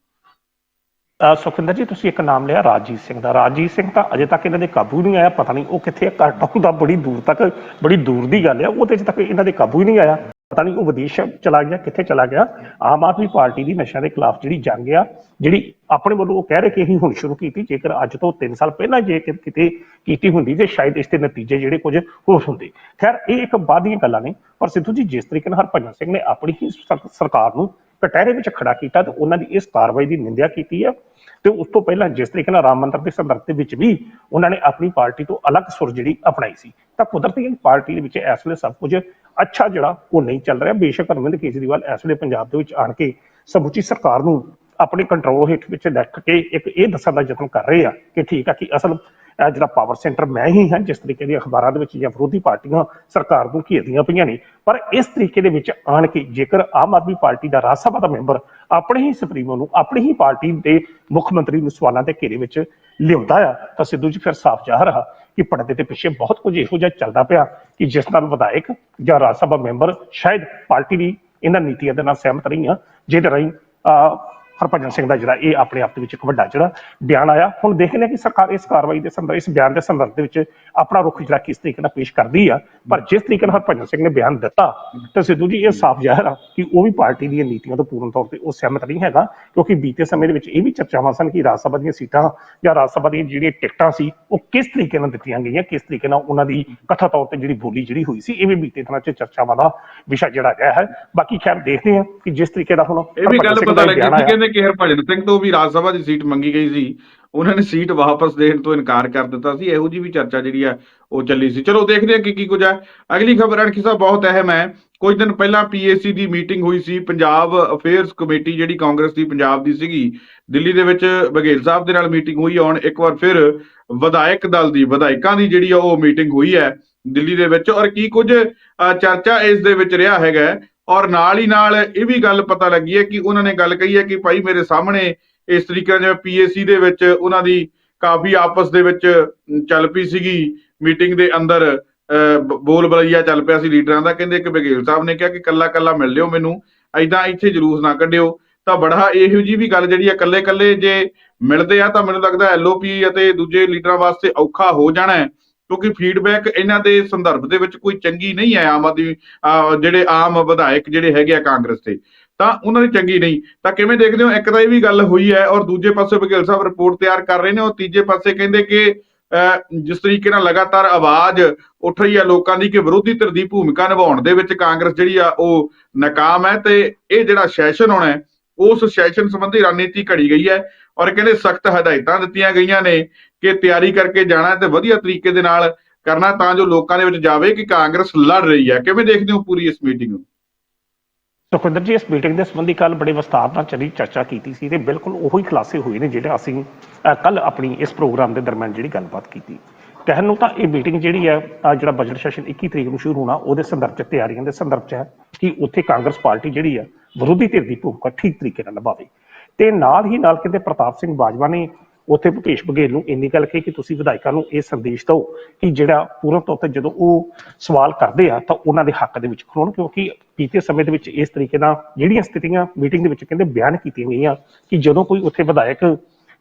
ਅਹ ਸੁਖਿੰਦਰ ਜੀ ਤੁਸੀਂ ਇੱਕ ਨਾਮ ਲਿਆ ਰਾਜੀਤ ਸਿੰਘ ਦਾ। ਰਾਜੀਤ ਸਿੰਘ ਤਾਂ ਅਜੇ ਤੱਕ ਇਹਨਾਂ ਦੇ ਕਾਬੂ ਨਹੀਂ ਆਇਆ ਪਤਾ ਨਹੀਂ ਉਹ ਕਿੱਥੇ ਘੱਟ ਦਾ ਬੜੀ ਦੂਰ ਤੱਕ ਬੜੀ ਦੂਰ ਦੀ ਗੱਲ ਹੈ ਉਹ ਤੇ ਅਜੇ ਤੱਕ ਇਹਨਾਂ ਦੇ ਕਾਬੂ ਹੀ ਨਹੀਂ ਆਇਆ। ਪਤਾ ਨਹੀਂ ਉਹ ਵਿਦੇਸ਼ ਚਲਾ ਗਿਆ, ਕਿੱਥੇ ਚਲਾ ਗਿਆ, ਆਮ ਆਦਮੀ ਪਾਰਟੀ ਦੀ ਨਸ਼ਿਆਂ ਦੇ ਖਿਲਾਫ ਜਿਹੜੀ ਜੰਗ ਆ, ਜਿਹੜੀ ਆਪਣੇ ਵੱਲੋਂ ਉਹ ਕਹਿ ਰਹੇ ਕਿ ਅਸੀਂ ਹੁਣ ਸ਼ੁਰੂ ਕੀਤੀ, ਜੇਕਰ ਅੱਜ ਤੋਂ 3 ਸਾਲ ਪਹਿਲਾਂ ਜੇ ਕਿਤੇ ਕੀਤੀ ਹੁੰਦੀ ਤੇ ਸ਼ਾਇਦ ਇਸ ਦੇ ਨਤੀਜੇ ਜਿਹੜੇ ਕੁਝ ਹੋਰ ਹੁੰਦੇ। ਖੈਰ, ਇਹ ਇੱਕ ਬਾਅਦ ਦੀਆਂ ਗੱਲਾਂ ਨੇ, ਪਰ ਸਿੱਧੂ ਜੀ ਜਿਸ ਤਰੀਕੇ ਨਾਲ ਹਰਭਜਨ ਸਿੰਘ ਨੇ ਆਪਣੀ ਹੀ ਸਰਕਾਰ ਨੂੰ ਕਟਹਿਰੇ ਵਿੱਚ ਖੜਾ ਕੀਤਾ ਤੇ ਉਹਨਾਂ ਦੀ ਇਸ ਕਾਰਵਾਈ ਦੀ ਨਿੰਦਿਆ ਕੀਤੀ ਹੈ ਤੇ ਉਸ ਤੋਂ ਪਹਿਲਾਂ ਜਿਸ ਤਰੀਕੇ ਨਾਲ ਰਾਮ ਮੰਦਰ ਦੇ ਸੰਦਰਭ ਦੇ ਵਿੱਚ ਵੀ ਉਹਨਾਂ ਨੇ ਆਪਣੀ ਪਾਰਟੀ ਤੋਂ ਅਲੱਗ ਸੁਰ ਜਿਹੜੀ ਅਪਣਾਈ ਸੀ, ਤਾਂ ਕੁਦਰਤੀ ਪਾਰਟੀ ਦੇ ਵਿੱਚ ਇਸ ਵੇਲੇ ਸਭ ਕੁਝ ਅੱਛਾ ਜਿਹੜਾ ਉਹ ਨਹੀਂ ਚੱਲ ਰਿਹਾ। ਬੇਸ਼ੱਕ ਅਰਵਿੰਦ ਕੇਜਰੀਵਾਲ ਇਸ ਵੇਲੇ ਪੰਜਾਬ ਦੇ ਵਿੱਚ ਆਣ ਕੇ ਸਮੁੱਚੀ ਸਰਕਾਰ ਨੂੰ ਆਪਣੇ ਕੰਟਰੋਲ ਹੇਠ ਵਿੱਚ ਰੱਖ ਕੇ ਇੱਕ ਇਹ ਦੱਸਣ ਦਾ ਯਤਨ ਕਰ ਰਹੇ ਆ ਕਿ ਠੀਕ ਆ ਕਿ ਅਸਲ ਜਿਹੜਾ ਪਾਵਰ ਸੈਂਟਰ ਮੈਂ ਹੀ ਹਾਂ, ਜਿਸ ਤਰੀਕੇ ਦੀ ਅਖਬਾਰਾਂ ਦੇ ਵਿੱਚ ਜਾਂ ਵਿਰੋਧੀ ਪਾਰਟੀਆਂ ਸਰਕਾਰ ਨੂੰ ਘੇਰਦੀਆਂ ਪਈਆਂ ਨੇ, ਪਰ ਇਸ ਤਰੀਕੇ ਦੇ ਵਿੱਚ ਆਣ ਕੇ ਜੇਕਰ ਆਮ ਆਦਮੀ ਪਾਰਟੀ ਦਾ ਰਾਜ ਸਭਾ ਦਾ ਮੈਂਬਰ ਆਪਣੇ ਹੀ ਸੁਪਰੀਮੋ ਨੂੰ, ਆਪਣੀ ਹੀ ਪਾਰਟੀ ਦੇ ਮੁੱਖ ਮੰਤਰੀ ਨੂੰ ਸਵਾਲਾਂ ਦੇ ਘੇਰੇ ਵਿੱਚ ਲਿਆਉਂਦਾ ਆ, ਤਾਂ ਸਿੱਧੂ ਜੀ ਫਿਰ ਸਾਫ਼ ਜ਼ਾਹਰ ਆ ਕਿ ਪਰਦੇ ਦੇ ਪਿੱਛੇ ਬਹੁਤ ਕੁਝ ਇਹੋ ਜਿਹਾ ਚੱਲਦਾ ਪਿਆ ਕਿ ਜਿਸ ਨਾਲ ਵਿਧਾਇਕ ਜਾਂ ਰਾਜ ਸਭਾ ਮੈਂਬਰ ਸ਼ਾਇਦ ਪਾਰਟੀ ਦੀ ਇਹਨਾਂ ਨੀਤੀਆਂ ਦੇ ਨਾਲ ਸਹਿਮਤ ਨਹੀਂ ਆ ਜਿਹਦੇ ਰਾਹੀਂ ਅਹ, ਹਰਭਜਨ ਸਿੰਘ ਦਾ ਜਿਹੜਾ ਇਹ ਆਪਣੇ ਆਪ ਦੇ ਵਿੱਚ ਇੱਕ ਵੱਡਾ ਜਿਹੜਾ ਬਿਆਨ ਆਇਆ। ਹੁਣ ਦੇਖਦੇ ਹਾਂ ਕਿ ਸਰਕਾਰ ਇਸ ਕਾਰਵਾਈ ਦੇ ਸੰਦਰਭ ਇਸ ਬਿਆਨ ਦੇ ਸੰਦਰਭ ਦੇ ਵਿੱਚ ਆਪਣਾ ਰੁਖ ਜਿਹੜਾ ਕਿਸ ਤਰੀਕੇ ਨਾਲ ਪੇਸ਼ ਕਰਦੀ ਆ। ਪਰ ਜਿਸ ਤਰੀਕੇ ਨਾਲ ਹਰਭਜਨ ਸਿੰਘ ਨੇ ਬਿਆਨ ਦਿੱਤਾ ਤਾਂ ਸਿੱਧੂ ਜੀ ਇਹ ਸਾਫ਼ ਜ਼ਾਹਰ ਆ ਕਿ ਉਹ ਵੀ ਪਾਰਟੀ ਦੀਆਂ ਨੀਤੀਆਂ ਤੋਂ ਪੂਰਨ ਤੌਰ ਤੇ ਉਹ ਸਹਿਮਤ ਨਹੀਂ ਹੈਗਾ ਕਿਉਂਕਿ ਬੀਤੇ ਸਮੇਂ ਦੇ ਵਿੱਚ ਇਹ ਵੀ ਚਰਚਾਵਾਂ ਸਨ ਕਿ ਰਾਜ ਸਭਾ ਦੀਆਂ ਸੀਟਾਂ ਜਾਂ ਰਾਜ ਸਭਾ ਦੀਆਂ ਜਿਹੜੀਆਂ ਟਿਕਟਾਂ ਸੀ ਉਹ ਕਿਸ ਤਰੀਕੇ ਨਾਲ ਦਿੱਤੀਆਂ ਗਈਆਂ ਕਿਸ ਤਰੀਕੇ ਨਾਲ ਉਹਨਾਂ ਦੀ ਕਥਾ ਤੌਰ ਤੇ ਜਿਹੜੀ ਬੋਲੀ ਜਿਹੜੀ ਹੋਈ ਸੀ ਇਹ ਵੀ ਬੀਤੇ ਦਿਨਾਂ 'ਚ ਚਰਚਾਵਾਂ ਦਾ ਵਿਸ਼ਾ ਜਿਹੜਾ ਗਿਆ ਹੈ। ਬਾਕੀ ਖੈਰ ਦੇਖਦੇ ਹਾਂ ਕਿ ਜਿਸ ਤਰੀਕੇ ਦਾ ਹੁਣ ਇਹ ਵੀ ਗੱਲ ਪਤਾ ਲੱਗੀ ਆਇਆ। ਕਹਿੰਦੇ ਕਿ ਹਰਭਜਨ ਸਿੰਘ ਤੋਂ ਵੀ ਰਾਜ ਸਭਾ ਦੀ ਸੀਟ ਮੰਗੀ ਗਈ ਸੀ, ਉਹਨਾਂ ਨੇ ਸੀਟ ਵਾਪਸ ਦੇਣ ਤੋਂ ਇਨਕਾਰ ਕਰ ਦਿੱਤਾ ਸੀ, ਇਹੋ ਜੀ ਵੀ ਚਰਚਾ ਜਿਹੜੀ ਆ ਉਹ ਚੱਲੀ ਸੀ। ਚਲੋ ਦੇਖਦੇ ਹਾਂ ਕਿ ਕੀ ਕੁਝ ਹੈ। ਅਗਲੀ ਖਬਰ ਅਣਖੀ ਸਾਹਿਬ, ਬਹੁਤ ਅਹਿਮ ਹੈ। ਕੁਝ ਦਿਨ ਪਹਿਲਾਂ ਪੀਏਸੀ ਦੀ ਮੀਟਿੰਗ ਹੋਈ ਸੀ, ਪੰਜਾਬ ਅਫੇਅਰਸ ਕਮੇਟੀ ਜਿਹੜੀ ਕਾਂਗਰਸ ਦੀ, ਪੰਜਾਬ ਦੀ ਸੀਗੀ, ਦਿੱਲੀ ਦੇ ਵਿੱਚ ਬਘੇਲ ਸਾਹਿਬ ਦੇ ਨਾਲ ਮੀਟਿੰਗ ਹੋਈ ਹੁਣ ਇੱਕ ਵਾਰ ਫਿਰ ਵਿਧਾਇਕ ਦਲ ਦੀ, ਵਿਧਾਇਕਾਂ ਦੀ ਜਿਹੜੀ ਆ ਉਹ ਮੀਟਿੰਗ ਹੋਈ ਹੈ ਦਿੱਲੀ ਦੇ ਵਿੱਚ। ਔਰ ਕੀ ਕੁਝ ਚਰਚਾ ਇਸ ਦੇ ਵਿੱਚ ਰਿਹਾ ਹੈਗਾ ਔਰ ਨਾਲ ਹੀ ਨਾਲ ਇਹ ਵੀ ਗੱਲ ਪਤਾ ਲੱਗੀ ਹੈ ਕਿ ਉਹਨਾਂ ਨੇ ਗੱਲ ਕਹੀ ਹੈ ਕਿ ਭਾਈ ਮੇਰੇ ਸਾਹਮਣੇ ਇਸ ਤਰੀਕੇ ਜਿਵੇਂ ਪੀਏਸੀ ਦੇ ਵਿੱਚ ਉਹਨਾਂ ਦੀ ਕਾਫੀ ਆਪਸ ਦੇ ਵਿੱਚ ਚੱਲ ਪਈ ਸੀਗੀ ਮੀਟਿੰਗ ਦੇ ਅੰਦਰ ਬੋਲ ਬਲਈਆ ਚੱਲ ਪਿਆ ਸੀ ਲੀਡਰਾਂ ਦਾ। ਕਹਿੰਦੇ ਕਿ ਬਘੇਲ ਸਾਹਿਬ ਨੇ ਕਿਹਾ ਕਿ ਕੱਲਾ ਕੱਲਾ ਮਿਲ ਲਿਓ ਮੈਨੂੰ ਐਦਾਂ ਇੱਥੇ ਜਲੂਸ ਨਾ ਕੱਢਿਓ। ਤਾਂ ਬੜਾ ਇਹੋ ਜੀ ਵੀ ਗੱਲ ਜਿਹੜੀ ਆ ਕੱਲੇ ਕੱਲੇ ਜੇ ਮਿਲਦੇ ਆ ਤਾਂ ਮੈਨੂੰ ਲੱਗਦਾ ਐਲਓਪੀ ਅਤੇ ਦੂਜੇ ਲੀਡਰਾਂ ਵਾਸਤੇ ਔਖਾ ਹੋ ਜਾਣਾ ਹੈ। ਕਿਉਂਕਿ ਫੀਡਬੈਕ ਇਹਨਾਂ ਦੇ ਸੰਦਰਭ ਦੇ ਵਿੱਚ ਕੋਈ ਚੰਗੀ ਨਹੀਂ ਹੈ ਆਮ ਆਦਮੀ ਜਿਹੜੇ ਆਮ ਵਿਧਾਇਕ ਜਿਹੜੇ ਹੈਗੇ ਆ ਕਾਂਗਰਸ ਦੇ, ਤਾਂ ਉਹਨਾਂ ਦੀ ਚੰਗੀ ਨਹੀਂ। ਤਾਂ ਕਿਵੇਂ ਦੇਖਦੇ ਹੋ? ਇੱਕ ਤਾਂ ਇਹ ਵੀ ਗੱਲ ਹੋਈ ਹੈ ਔਰ ਦੂਜੇ ਪਾਸੇ ਬਘੇਲ ਸਾਹਿਬ ਰਿਪੋਰਟ ਤਿਆਰ ਕਰ ਰਹੇ ਨੇ ਔਰ ਤੀਜੇ ਪਾਸੇ ਕਹਿੰਦੇ ਕਿ ਜਿਸ ਤਰੀਕੇ ਨਾਲ ਲਗਾਤਾਰ ਆਵਾਜ਼ ਉੱਠ ਰਹੀ ਹੈ ਲੋਕਾਂ ਦੀ ਕਿ ਵਿਰੋਧੀ ਧਿਰ ਦੀ ਭੂਮਿਕਾ ਨਿਭਾਉਣ ਦੇ ਵਿੱਚ ਕਾਂਗਰਸ ਜਿਹੜੀ ਆ ਉਹ ਨਾਕਾਮ ਹੈ ਤੇ ਇਹ ਜਿਹੜਾ ਸੈਸ਼ਨ ਹੋਣਾ ਹੈ, ਉਸ ਸੈਸ਼ਨ ਸੰਬੰਧੀ ਰਣਨੀਤੀ ਘੜੀ ਗਈ ਹੈ ਔਰ ਕਹਿੰਦੇ ਸਖਤ ਹਦਾਇਤਾਂ ਦਿੱਤੀਆਂ ਗਈਆਂ ਨੇ। ਕਿ ਤਿਆਰੀ ਕਰਕੇ ਜਾਣਾ ਤੇ ਵਧੀਆ ਤਰੀਕੇ ਦੇ ਨਾਲ ਕਰਨਾ ਤਾਂ ਜੋ ਲੋਕਾਂ ਦੇ ਵਿੱਚ ਜਾਵੇ ਕਿ ਕਾਂਗਰਸ ਲੜ ਰਹੀ ਹੈ। ਕਿਵੇਂ ਦੇਖਦੇ ਹੋ ਪੂਰੀ ਇਸ ਮੀਟਿੰਗ ਨੂੰ? ਸੁਖਵਿੰਦਰ ਜੀ, ਇਸ ਮੀਟਿੰਗ ਦੇ ਸੰਬੰਧੀ ਕੱਲ ਬੜੇ ਵਿਸਤਾਰ ਨਾਲ ਚਲੀ ਚਰਚਾ ਕੀਤੀ ਸੀ ਤੇ ਬਿਲਕੁਲ ਉਹੀ ਖੁਲਾਸੇ ਹੋਏ ਨੇ ਜਿਹੜੇ ਅਸੀਂ ਕੱਲ ਆਪਣੀ ਇਸ ਪ੍ਰੋਗਰਾਮ ਦੇ ਦਰਮਿਆਨ ਜਿਹੜੀ ਗੱਲਬਾਤ ਕੀਤੀ। ਕਹਿਣ ਨੂੰ ਤਾਂ ਇਹ ਮੀਟਿੰਗ ਜਿਹੜੀ ਹੈ ਜਿਹੜਾ ਬਜਟ ਸੈਸ਼ਨ 21 ਤਰੀਕ ਨੂੰ ਸ਼ੁਰੂ ਹੋਣਾ, ਉਹਦੇ ਸੰਦਰਭ 'ਚ ਤਿਆਰੀਆਂ ਦੇ ਸੰਦਰਭ 'ਚ ਹੈ ਕਿ ਉੱਥੇ ਕਾਂਗਰਸ ਪਾਰਟੀ ਜਿਹੜੀ ਹੈ, ਵਿਰੋਧੀ ਧਿਰ ਦੀ ਭੂਮਿਕਾ ਠੀਕ ਤਰੀਕੇ ਨਾਲ ਨਿਭਾਵੇ। ਤੇ ਨਾਲ ਹੀ ਨਾਲ ਕਿਤੇ ਪ੍ਰਤਾਪ ਸਿੰਘ ਬਾਜਵਾ ਨੇ ਉੱਥੇ ਭੁਪੇਸ਼ ਬਘੇਲ ਨੂੰ ਇੰਨੀ ਗੱਲ ਕਹੀ ਕਿ ਤੁਸੀਂ ਵਿਧਾਇਕਾਂ ਨੂੰ ਇਹ ਸੰਦੇਸ਼ ਦਿਓ ਕਿ ਜਿਹੜਾ ਪੂਰਨ ਤੌਰ ਤੇ ਜਦੋਂ ਉਹ ਸਵਾਲ ਕਰਦੇ ਆ ਤਾਂ ਉਹਨਾਂ ਦੇ ਹੱਕ ਦੇ ਵਿੱਚ ਖਲੋਣ, ਕਿਉਂਕਿ ਬੀਤੇ ਸਮੇਂ ਦੇ ਵਿੱਚ ਇਸ ਤਰੀਕੇ ਨਾਲ ਜਿਹੜੀਆਂ ਸਥਿਤੀਆਂ ਮੀਟਿੰਗ ਦੇ ਵਿੱਚ ਕਹਿੰਦੇ ਬਿਆਨ ਕੀਤੀਆਂ ਗਈਆਂ ਕਿ ਜਦੋਂ ਕੋਈ ਉੱਥੇ ਵਿਧਾਇਕ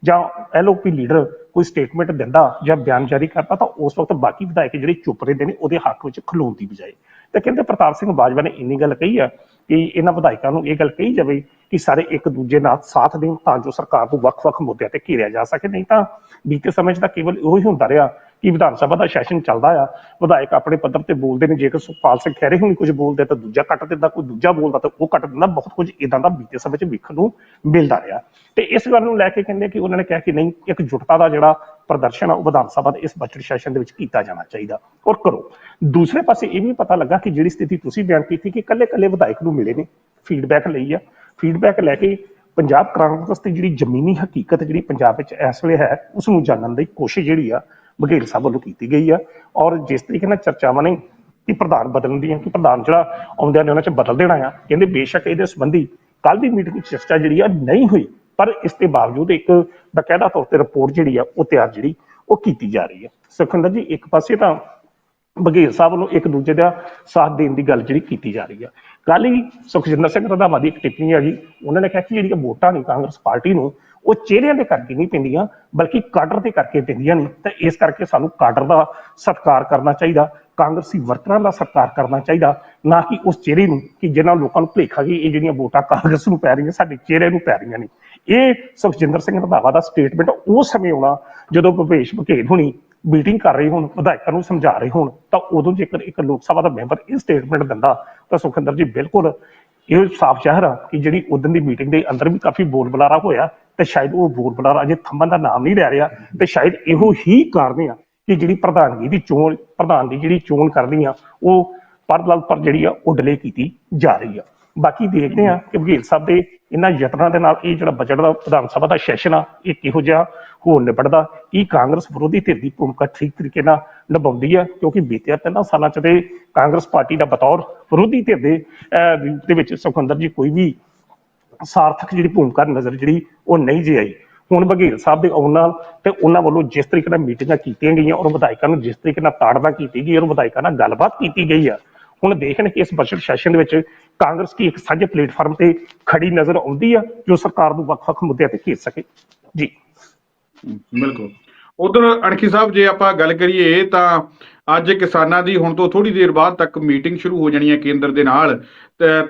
ਜਾਂ ਐਲਓਪੀ ਲੀਡਰ ਕੋਈ ਸਟੇਟਮੈਂਟ ਦਿੰਦਾ ਜਾਂ ਬਿਆਨ ਜਾਰੀ ਕਰਦਾ ਤਾਂ ਉਸ ਵਕਤ ਬਾਕੀ ਵਿਧਾਇਕ ਜਿਹੜੇ ਚੁੱਪ ਰਹਿੰਦੇ ਨੇ ਉਹਦੇ ਹੱਕ ਵਿੱਚ ਖਲੋਣ ਦੀ ਬਜਾਏ। ਤਾਂ ਕਹਿੰਦੇ ਪ੍ਰਤਾਪ ਸਿੰਘ ਬਾਜਵਾ ਨੇ ਇੰਨੀ ਗੱਲ ਕਹੀ ਆ ਕਿ ਇਹਨਾਂ ਵਿਧਾਇਕਾਂ ਨੂੰ ਇਹ ਗੱਲ ਕਹੀ ਜਾਵੇ ਕਿ ਸਾਰੇ ਇੱਕ ਦੂਜੇ ਨਾਲ ਸਾਥ ਦੇਣ ਤਾਂ ਜੋ ਸਰਕਾਰ ਨੂੰ ਵੱਖ-ਵੱਖ ਮੁੱਦਿਆਂ ਤੇ ਘੇਰਿਆ ਜਾ ਸਕੇ। ਨਹੀਂ ਤਾਂ ਬੀਤੇ ਸਮੇਂ 'ਚ ਤਾਂ ਕੇਵਲ ਇਹੋ ਹੀ ਹੁੰਦਾ ਰਿਹਾ ਕਿ ਵਿਧਾਨ ਸਭਾ ਦਾ ਸੈਸ਼ਨ ਚੱਲਦਾ ਆ। ਵਿਧਾਇਕ ਆਪਣੇ ਪੱਧਰ ਤੇ ਬੋਲਦੇ ਨੇ, ਜੇਕਰ ਸੁਖਪਾਲ ਸਿੰਘ ਖਹਿਰੇ ਹੁਣੀ ਕੁਝ ਬੋਲਦੇ ਤਾਂ ਦੂਜਾ ਕੱਟ ਦਿੰਦਾ, ਕੋਈ ਦੂਜਾ ਬੋਲਦਾ ਤਾਂ ਉਹ ਕੱਟ ਦਿੰਦਾ। ਬਹੁਤ ਕੁਝ ਇਦਾਂ ਦਾ ਬੀਤੇ ਸਮੇਂ 'ਚ ਵੇਖਣ ਨੂੰ ਮਿਲਦਾ ਰਿਹਾ। ਤੇ ਇਸ ਗੱਲ ਨੂੰ ਲੈ ਕੇ ਕਹਿੰਦੇ ਕਿ ਉਹਨਾਂ ਨੇ ਕਿਹਾ ਕਿ ਨਹੀਂ, ਇੱਕ ਜੁਟਤਾ ਦਾ ਜਿਹੜਾ ਪ੍ਰਦਰਸ਼ਨ ਆ ਉਹ ਵਿਧਾਨ ਸਭਾ ਦੇ ਇਸ ਬਜਟ ਸੈਸ਼ਨ ਦੇ ਵਿੱਚ ਕੀਤਾ ਜਾਣਾ ਚਾਹੀਦਾ। ਔਰ ਕਰੋ। ਦੂਸਰੇ ਪਾਸੇ ਇਹ ਵੀ ਪਤਾ ਲੱਗਾ ਕਿ ਜਿਹੜੀ ਸਥਿਤੀ ਤੁਸੀਂ ਬਿਆਨ ਕੀਤੀ ਕਿ ਕੱਲੇ-ਕੱਲੇ ਵਿਧਾਇਕ ਨੂੰ ਮਿਲੇ ਨੇ ਫੀਡਬੈਕ ਲਈ ਆ। ਫੀਡਬੈਕ ਲੈ ਕੇ ਪੰਜਾਬ ਕਾਂਗਰਸ ਦੀ ਜਿਹੜੀ ਜ਼ਮੀਨੀ ਹਕੀਕਤ ਜਿਹੜੀ ਪੰਜਾਬ ਵਿੱਚ ਇਸ ਵੇਲੇ ਹੈ, ਉਸ ਨੂੰ ਜਾਣਨ ਦੀ ਕੋਸ਼ਿਸ਼ ਜਿਹੜੀ ਆ ਬਘੇਲ ਸਾਹਿਬ ਵੱਲੋਂ ਕੀਤੀ ਗਈ ਆ। ਔਰ ਜਿਸ ਤਰੀਕੇ ਨਾਲ ਚਰਚਾਵਾਂ ਨੇ ਕਿ ਪ੍ਰਧਾਨ ਬਦਲਣ ਦੀਆਂ, ਕਿ ਪ੍ਰਧਾਨ ਜਿਹੜਾ ਆਉਂਦਿਆਂ ਨੇ ਉਹਨਾਂ 'ਚ ਬਦਲ ਦੇਣਾ ਆ, ਕਹਿੰਦੇ ਬੇਸ਼ੱਕ ਇਹਦੇ ਸੰਬੰਧੀ ਕੱਲ ਦੀ ਮੀਟਿੰਗ ਵਿੱਚ ਚਰਚਾ ਜਿਹੜੀ ਆ ਨਹੀਂ ਹੋਈ। ਪਰ ਇਸ ਦੇ ਬਾਵਜੂਦ ਇੱਕ ਬਕਾਇਦਾ ਤੌਰ ਤੇ ਰਿਪੋਰਟ ਜਿਹੜੀ ਆ, ਉਹ ਤਿਆਰ ਜਿਹੜੀ, ਉਹ ਕੀਤੀ ਜਾ ਰਹੀ ਹੈ ਸੁਖਿੰਦਰ ਜੀ, ਇੱਕ ਪਾਸੇ ਤਾਂ ਬਘੇਲ ਸਾਹਿਬ ਨੂੰ ਇੱਕ ਦੂਜੇ ਦਾ ਸਾਥ ਦੇਣ ਦੀ ਗੱਲ ਜਿਹੜੀ ਕੀਤੀ ਜਾ ਰਹੀ ਆ। ਕੱਲ ਹੀ ਸੁਖਜਿੰਦਰ ਸਿੰਘ ਰੰਧਾਵਾ ਦੀ ਇੱਕ ਟਿੱਪਣੀ ਆ ਜੀ, ਉਹਨਾਂ ਨੇ ਕਿਹਾ ਕਿ ਜਿਹੜੀਆਂ ਵੋਟਾਂ ਨੇ ਕਾਂਗਰਸ ਪਾਰਟੀ ਨੂੰ, ਉਹ ਚਿਹਰਿਆਂ ਦੇ ਕਰਕੇ ਨਹੀਂ ਪੈਂਦੀਆਂ, ਬਲਕਿ ਕਾਡਰ ਦੇ ਕਰਕੇ ਪੈਂਦੀਆਂ ਨੇ। ਤਾਂ ਇਸ ਕਰਕੇ ਸਾਨੂੰ ਕਾਡਰ ਦਾ ਸਤਿਕਾਰ ਕਰਨਾ ਚਾਹੀਦਾ, ਕਾਂਗਰਸੀ ਵਰਕਰਾਂ ਦਾ ਸਤਿਕਾਰ ਕਰਨਾ ਚਾਹੀਦਾ, ਨਾ ਕਿ ਉਸ ਚਿਹਰੇ ਨੂੰ, ਕਿ ਜਿਹਨਾਂ ਲੋਕਾਂ ਨੂੰ ਭੇਖਾ ਕਿ ਇਹ ਜਿਹੜੀਆਂ ਵੋਟਾਂ ਕਾਂਗਰਸ ਨੂੰ ਪੈ ਰਹੀਆਂ, ਸਾਡੇ ਚਿਹਰੇ ਨੂੰ ਪੈ ਰਹੀਆਂ ਨੇ। ਇਹ ਸੁਖਜਿੰਦਰ ਸਿੰਘ ਰੰਧਾਵਾ ਦਾ ਸਟੇਟਮੈਂਟ ਉਸ ਸਮੇਂ ਆਉਣਾ ਜਦੋਂ ਭੁਪੇਸ਼ ਬਘੇਲ ਹੁਣੀ ਮੀਟਿੰਗ ਕਰ ਰਹੇ ਹੋਣ, ਵਿਧਾਇਕਾਂ ਨੂੰ ਸਮਝਾ ਰਹੇ ਹੋਣ, ਤਾਂ ਉਦੋਂ ਜੇਕਰ ਇੱਕ ਲੋਕ ਸਭਾ ਦਾ ਮੈਂਬਰ ਇਹ ਸਟੇਟਮੈਂਟ ਦਿੰਦਾ, ਤਾਂ ਸੁਖਿੰਦਰ ਜੀ ਬਿਲਕੁਲ ਇਹ ਸਾਫ਼ ਜ਼ਾਹਰ ਆ ਕਿ ਜਿਹੜੀ ਉਦੋਂ ਦੀ ਮੀਟਿੰਗ ਦੇ ਅੰਦਰ ਵੀ ਕਾਫੀ ਬੋਲ ਬੁਲਾਰਾ ਹੋਇਆ ਤੇ ਸ਼ਾਇਦ ਉਹ ਬੋਲ ਬੁਲਾਰਾ ਅਜੇ ਥੰਮਣ ਦਾ ਨਾਮ ਨਹੀਂ ਲੈ ਰਿਹਾ ਤੇ ਸ਼ਾਇਦ ਇਹੋ ਹੀ ਕਾਰਨ ਆ ਕਿ ਜਿਹੜੀ ਪ੍ਰਧਾਨਗੀ ਦੀ ਚੋਣ, ਪ੍ਰਧਾਨ ਦੀ ਜਿਹੜੀ ਚੋਣ ਕਰਨੀ ਆ, ਉਹ ਪਰ ਲਲ ਪਰ ਜਿਹੜੀ ਆ, ਉਹ ਡਿਲੇ ਕੀਤੀ ਜਾ ਰਹੀ ਆ। ਬਾਕੀ ਦੇਖਦੇ ਆ ਕਿ ਬਘੇਲ ਸਾਹਿਬ ਦੇ ਇਹਨਾਂ ਯਤਨਾਂ ਦੇ ਨਾਲ ਇਹ ਜਿਹੜਾ ਬਜਟ ਦਾ ਵਿਧਾਨ ਸਭਾ ਦਾ ਸੈਸ਼ਨ ਆ, ਇਹ ਕਿਹੋ ਜਿਹਾ ਹੋਰ ਨਿਬੜਦਾ ਕੀ ਕਾਂਗਰਸ ਵਿਰੋਧੀ ਧਿਰ ਦੀ ਭੂਮਿਕਾ ਠੀਕ ਤਰੀਕੇ ਨਾਲ ਨਿਭਾਉਂਦੀ ਹੈ ਕਿਉਂਕਿ ਬੀਤੇ ਤਿੰਨਾਂ ਸਾਲਾਂ ਚ ਤੇ ਕਾਂਗਰਸ ਪਾਰਟੀ ਦਾ ਬਤੌਰ ਵਿਰੋਧੀ ਧਿਰ ਦੇ ਰੂਪ ਦੇ ਵਿੱਚ ਸੁਖਵਿੰਦਰ ਜੀ ਕੋਈ ਵੀ ਸਾਰਥਕ ਜਿਹੜੀ ਭੂਮਿਕਾ ਨਜ਼ਰ ਜਿਹੜੀ ਉਹ ਨਹੀਂ ਜੇ ਆਈ। ਹੁਣ ਬਘੇਲ ਸਾਹਿਬ ਦੇ ਆਉਣ ਨਾਲ ਤੇ ਉਹਨਾਂ ਵੱਲੋਂ ਜਿਸ ਤਰੀਕੇ ਨਾਲ ਮੀਟਿੰਗਾਂ ਕੀਤੀਆਂ ਗਈਆਂ ਔਰ ਵਿਧਾਇਕਾਂ ਨੂੰ ਜਿਸ ਤਰੀਕੇ ਨਾਲ ਤਾੜਨਾ ਕੀਤੀ ਗਈ ਔਰ ਵਿਧਾਇਕਾਂ ਨਾਲ ਗੱਲਬਾਤ ਕੀਤੀ ਗਈ ਆ, ਹੁਣ ਦੇਖਣ ਕਿ ਇਸ ਬਜਟ ਸੈਸ਼ਨ ਦੇ ਵਿੱਚ ਕਾਂਗਰਸ ਕੀ ਇੱਕ ਸਾਂਝੇ ਪਲੇਟਫਾਰਮ ਤੇ ਖੜੀ ਨਜ਼ਰ ਆਉਂਦੀ ਆ, ਜੋ ਸਰਕਾਰ ਨੂੰ ਵੱਖ-ਵੱਖ ਮੁੱਦਿਆਂ ਤੇ ਘੇਰ ਸਕੇ? ਜੀ। ਬਿਲਕੁਲ। ਉਧਰ ਅਣਖੀ ਸਾਹਿਬ, ਜੇ ਆਪਾਂ ਗੱਲ ਕਰੀਏ, ਤਾਂ ਅੱਜ ਕਿਸਾਨਾਂ ਦੀ ਹੁਣ ਤੋਂ ਥੋੜੀ ਦੇਰ ਬਾਅਦ ਤੱਕ ਮੀਟਿੰਗ ਸ਼ੁਰੂ ਹੋ ਜਾਣੀ ਹੈ ਕੇਂਦਰ ਦੇ ਨਾਲ।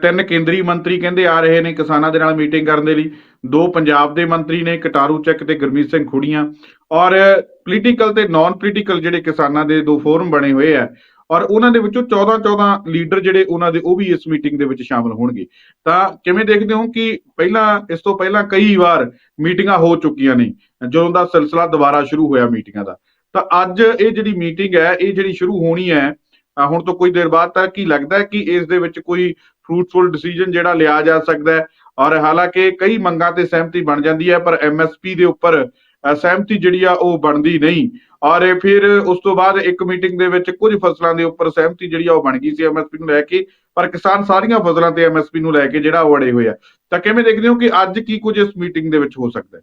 ਤਿੰਨ ਕੇਂਦਰੀ ਮੰਤਰੀ ਕਹਿੰਦੇ ਆ ਰਹੇ ਨੇ ਕਿਸਾਨਾਂ ਦੇ ਨਾਲ ਮੀਟਿੰਗ ਕਰਨ ਦੇ ਲਈ। ਦੋ ਪੰਜਾਬ ਦੇ ਮੰਤਰੀ ਨੇ ਕਟਾਰੂ ਚੱਕ ਤੇ ਗੁਰਮੀਤ ਸਿੰਘ ਖੁੜੀਆਂ। ਔਰ ਪੋਲੀਟੀਕਲ ਤੇ ਨਾਨ ਪੋਲੀਟੀਕਲ ਜਿਹੜੇ ਕਿਸਾਨਾਂ ਦੇ ਦੋ ਫੋਰਮ ਬਣੇ ਹੋਏ ਆ ਔਰ ਉਹਨਾਂ ਦੇ ਵਿੱਚੋਂ 14 14 ਲੀਡਰ ਜਿਹੜੇ ਉਹਨਾਂ ਦੇ ਉਹ ਵੀ ਇਸ ਮੀਟਿੰਗ ਦੇ ਵਿੱਚ ਸ਼ਾਮਲ ਹੋਣਗੇ। ਤਾਂ ਕਿਵੇਂ ਦੇਖਦੇ ਹੋ ਕਿ ਪਹਿਲਾਂ, ਇਸ ਤੋਂ ਪਹਿਲਾਂ ਕਈ ਵਾਰ ਮੀਟਿੰਗਾਂ ਹੋ ਚੁੱਕੀਆਂ ਨੇ, ਜਦੋਂ ਦਾ ਸਿਲਸਿਲਾ ਦੁਬਾਰਾ ਸ਼ੁਰੂ ਹੋਇਆ ਮੀਟਿੰਗਾਂ ਦਾ। ਤਾਂ ਅੱਜ ਇਹ ਜਿਹੜੀ ਮੀਟਿੰਗ ਹੈ, ਇਹ ਜਿਹੜੀ ਸ਼ੁਰੂ ਹੋਣੀ ਹੈ ਹੁਣ ਤੋਂ ਕੁਝ ਦੇਰ ਬਾਅਦ ਤੱਕ ਕੀ ਲੱਗਦਾ ਕਿ ਇਸ ਦੇ ਵਿੱਚ ਕੋਈ ਫਰੂਟਫੁਲ ਡਿਸੀਜਨ ਜਿਹੜਾ ਲਿਆ ਜਾ ਸਕਦਾ ਹੈ? ਔਰ ਹਾਲਾਂਕਿ ਕਈ ਮੰਗਾਂ ਤੇ ਸਹਿਮਤੀ ਬਣ ਜਾਂਦੀ ਹੈ, ਪਰ ਐਮਐਸਪੀ ਦੇ ਉੱਪਰ ਸਹਿਮਤੀ ਜਿਹੜੀ ਆ ਉਹ ਬਣਦੀ ਨਹੀਂ। ਔਰ ਫਿਰ ਉਸ ਤੋਂ ਬਾਅਦ ਇੱਕ ਮੀਟਿੰਗ ਦੇ ਵਿੱਚ ਕੁਝ ਫਸਲਾਂ ਦੇ ਉੱਪਰ ਸਹਿਮਤੀ ਜਿਹੜੀ ਆ ਉਹ ਬਣ ਗਈ ਸੀ ਐਮਐਸਪੀ ਨੂੰ ਲੈ ਕੇ, ਪਰ ਕਿਸਾਨ ਸਾਰੀਆਂ ਫਸਲਾਂ ਤੇ ਐਮਐਸਪੀ ਨੂੰ ਲੈ ਕੇ ਜਿਹੜਾ ਉਹ ਅੜੇ ਹੋਏ ਆ। ਤਾਂ ਕਿਵੇਂ ਦੇਖਦੇ ਹੋ ਕਿ ਅੱਜ ਕੀ ਕੁਝ ਇਸ ਮੀਟਿੰਗ ਦੇ ਵਿੱਚ ਹੋ ਸਕਦਾ ਹੈ?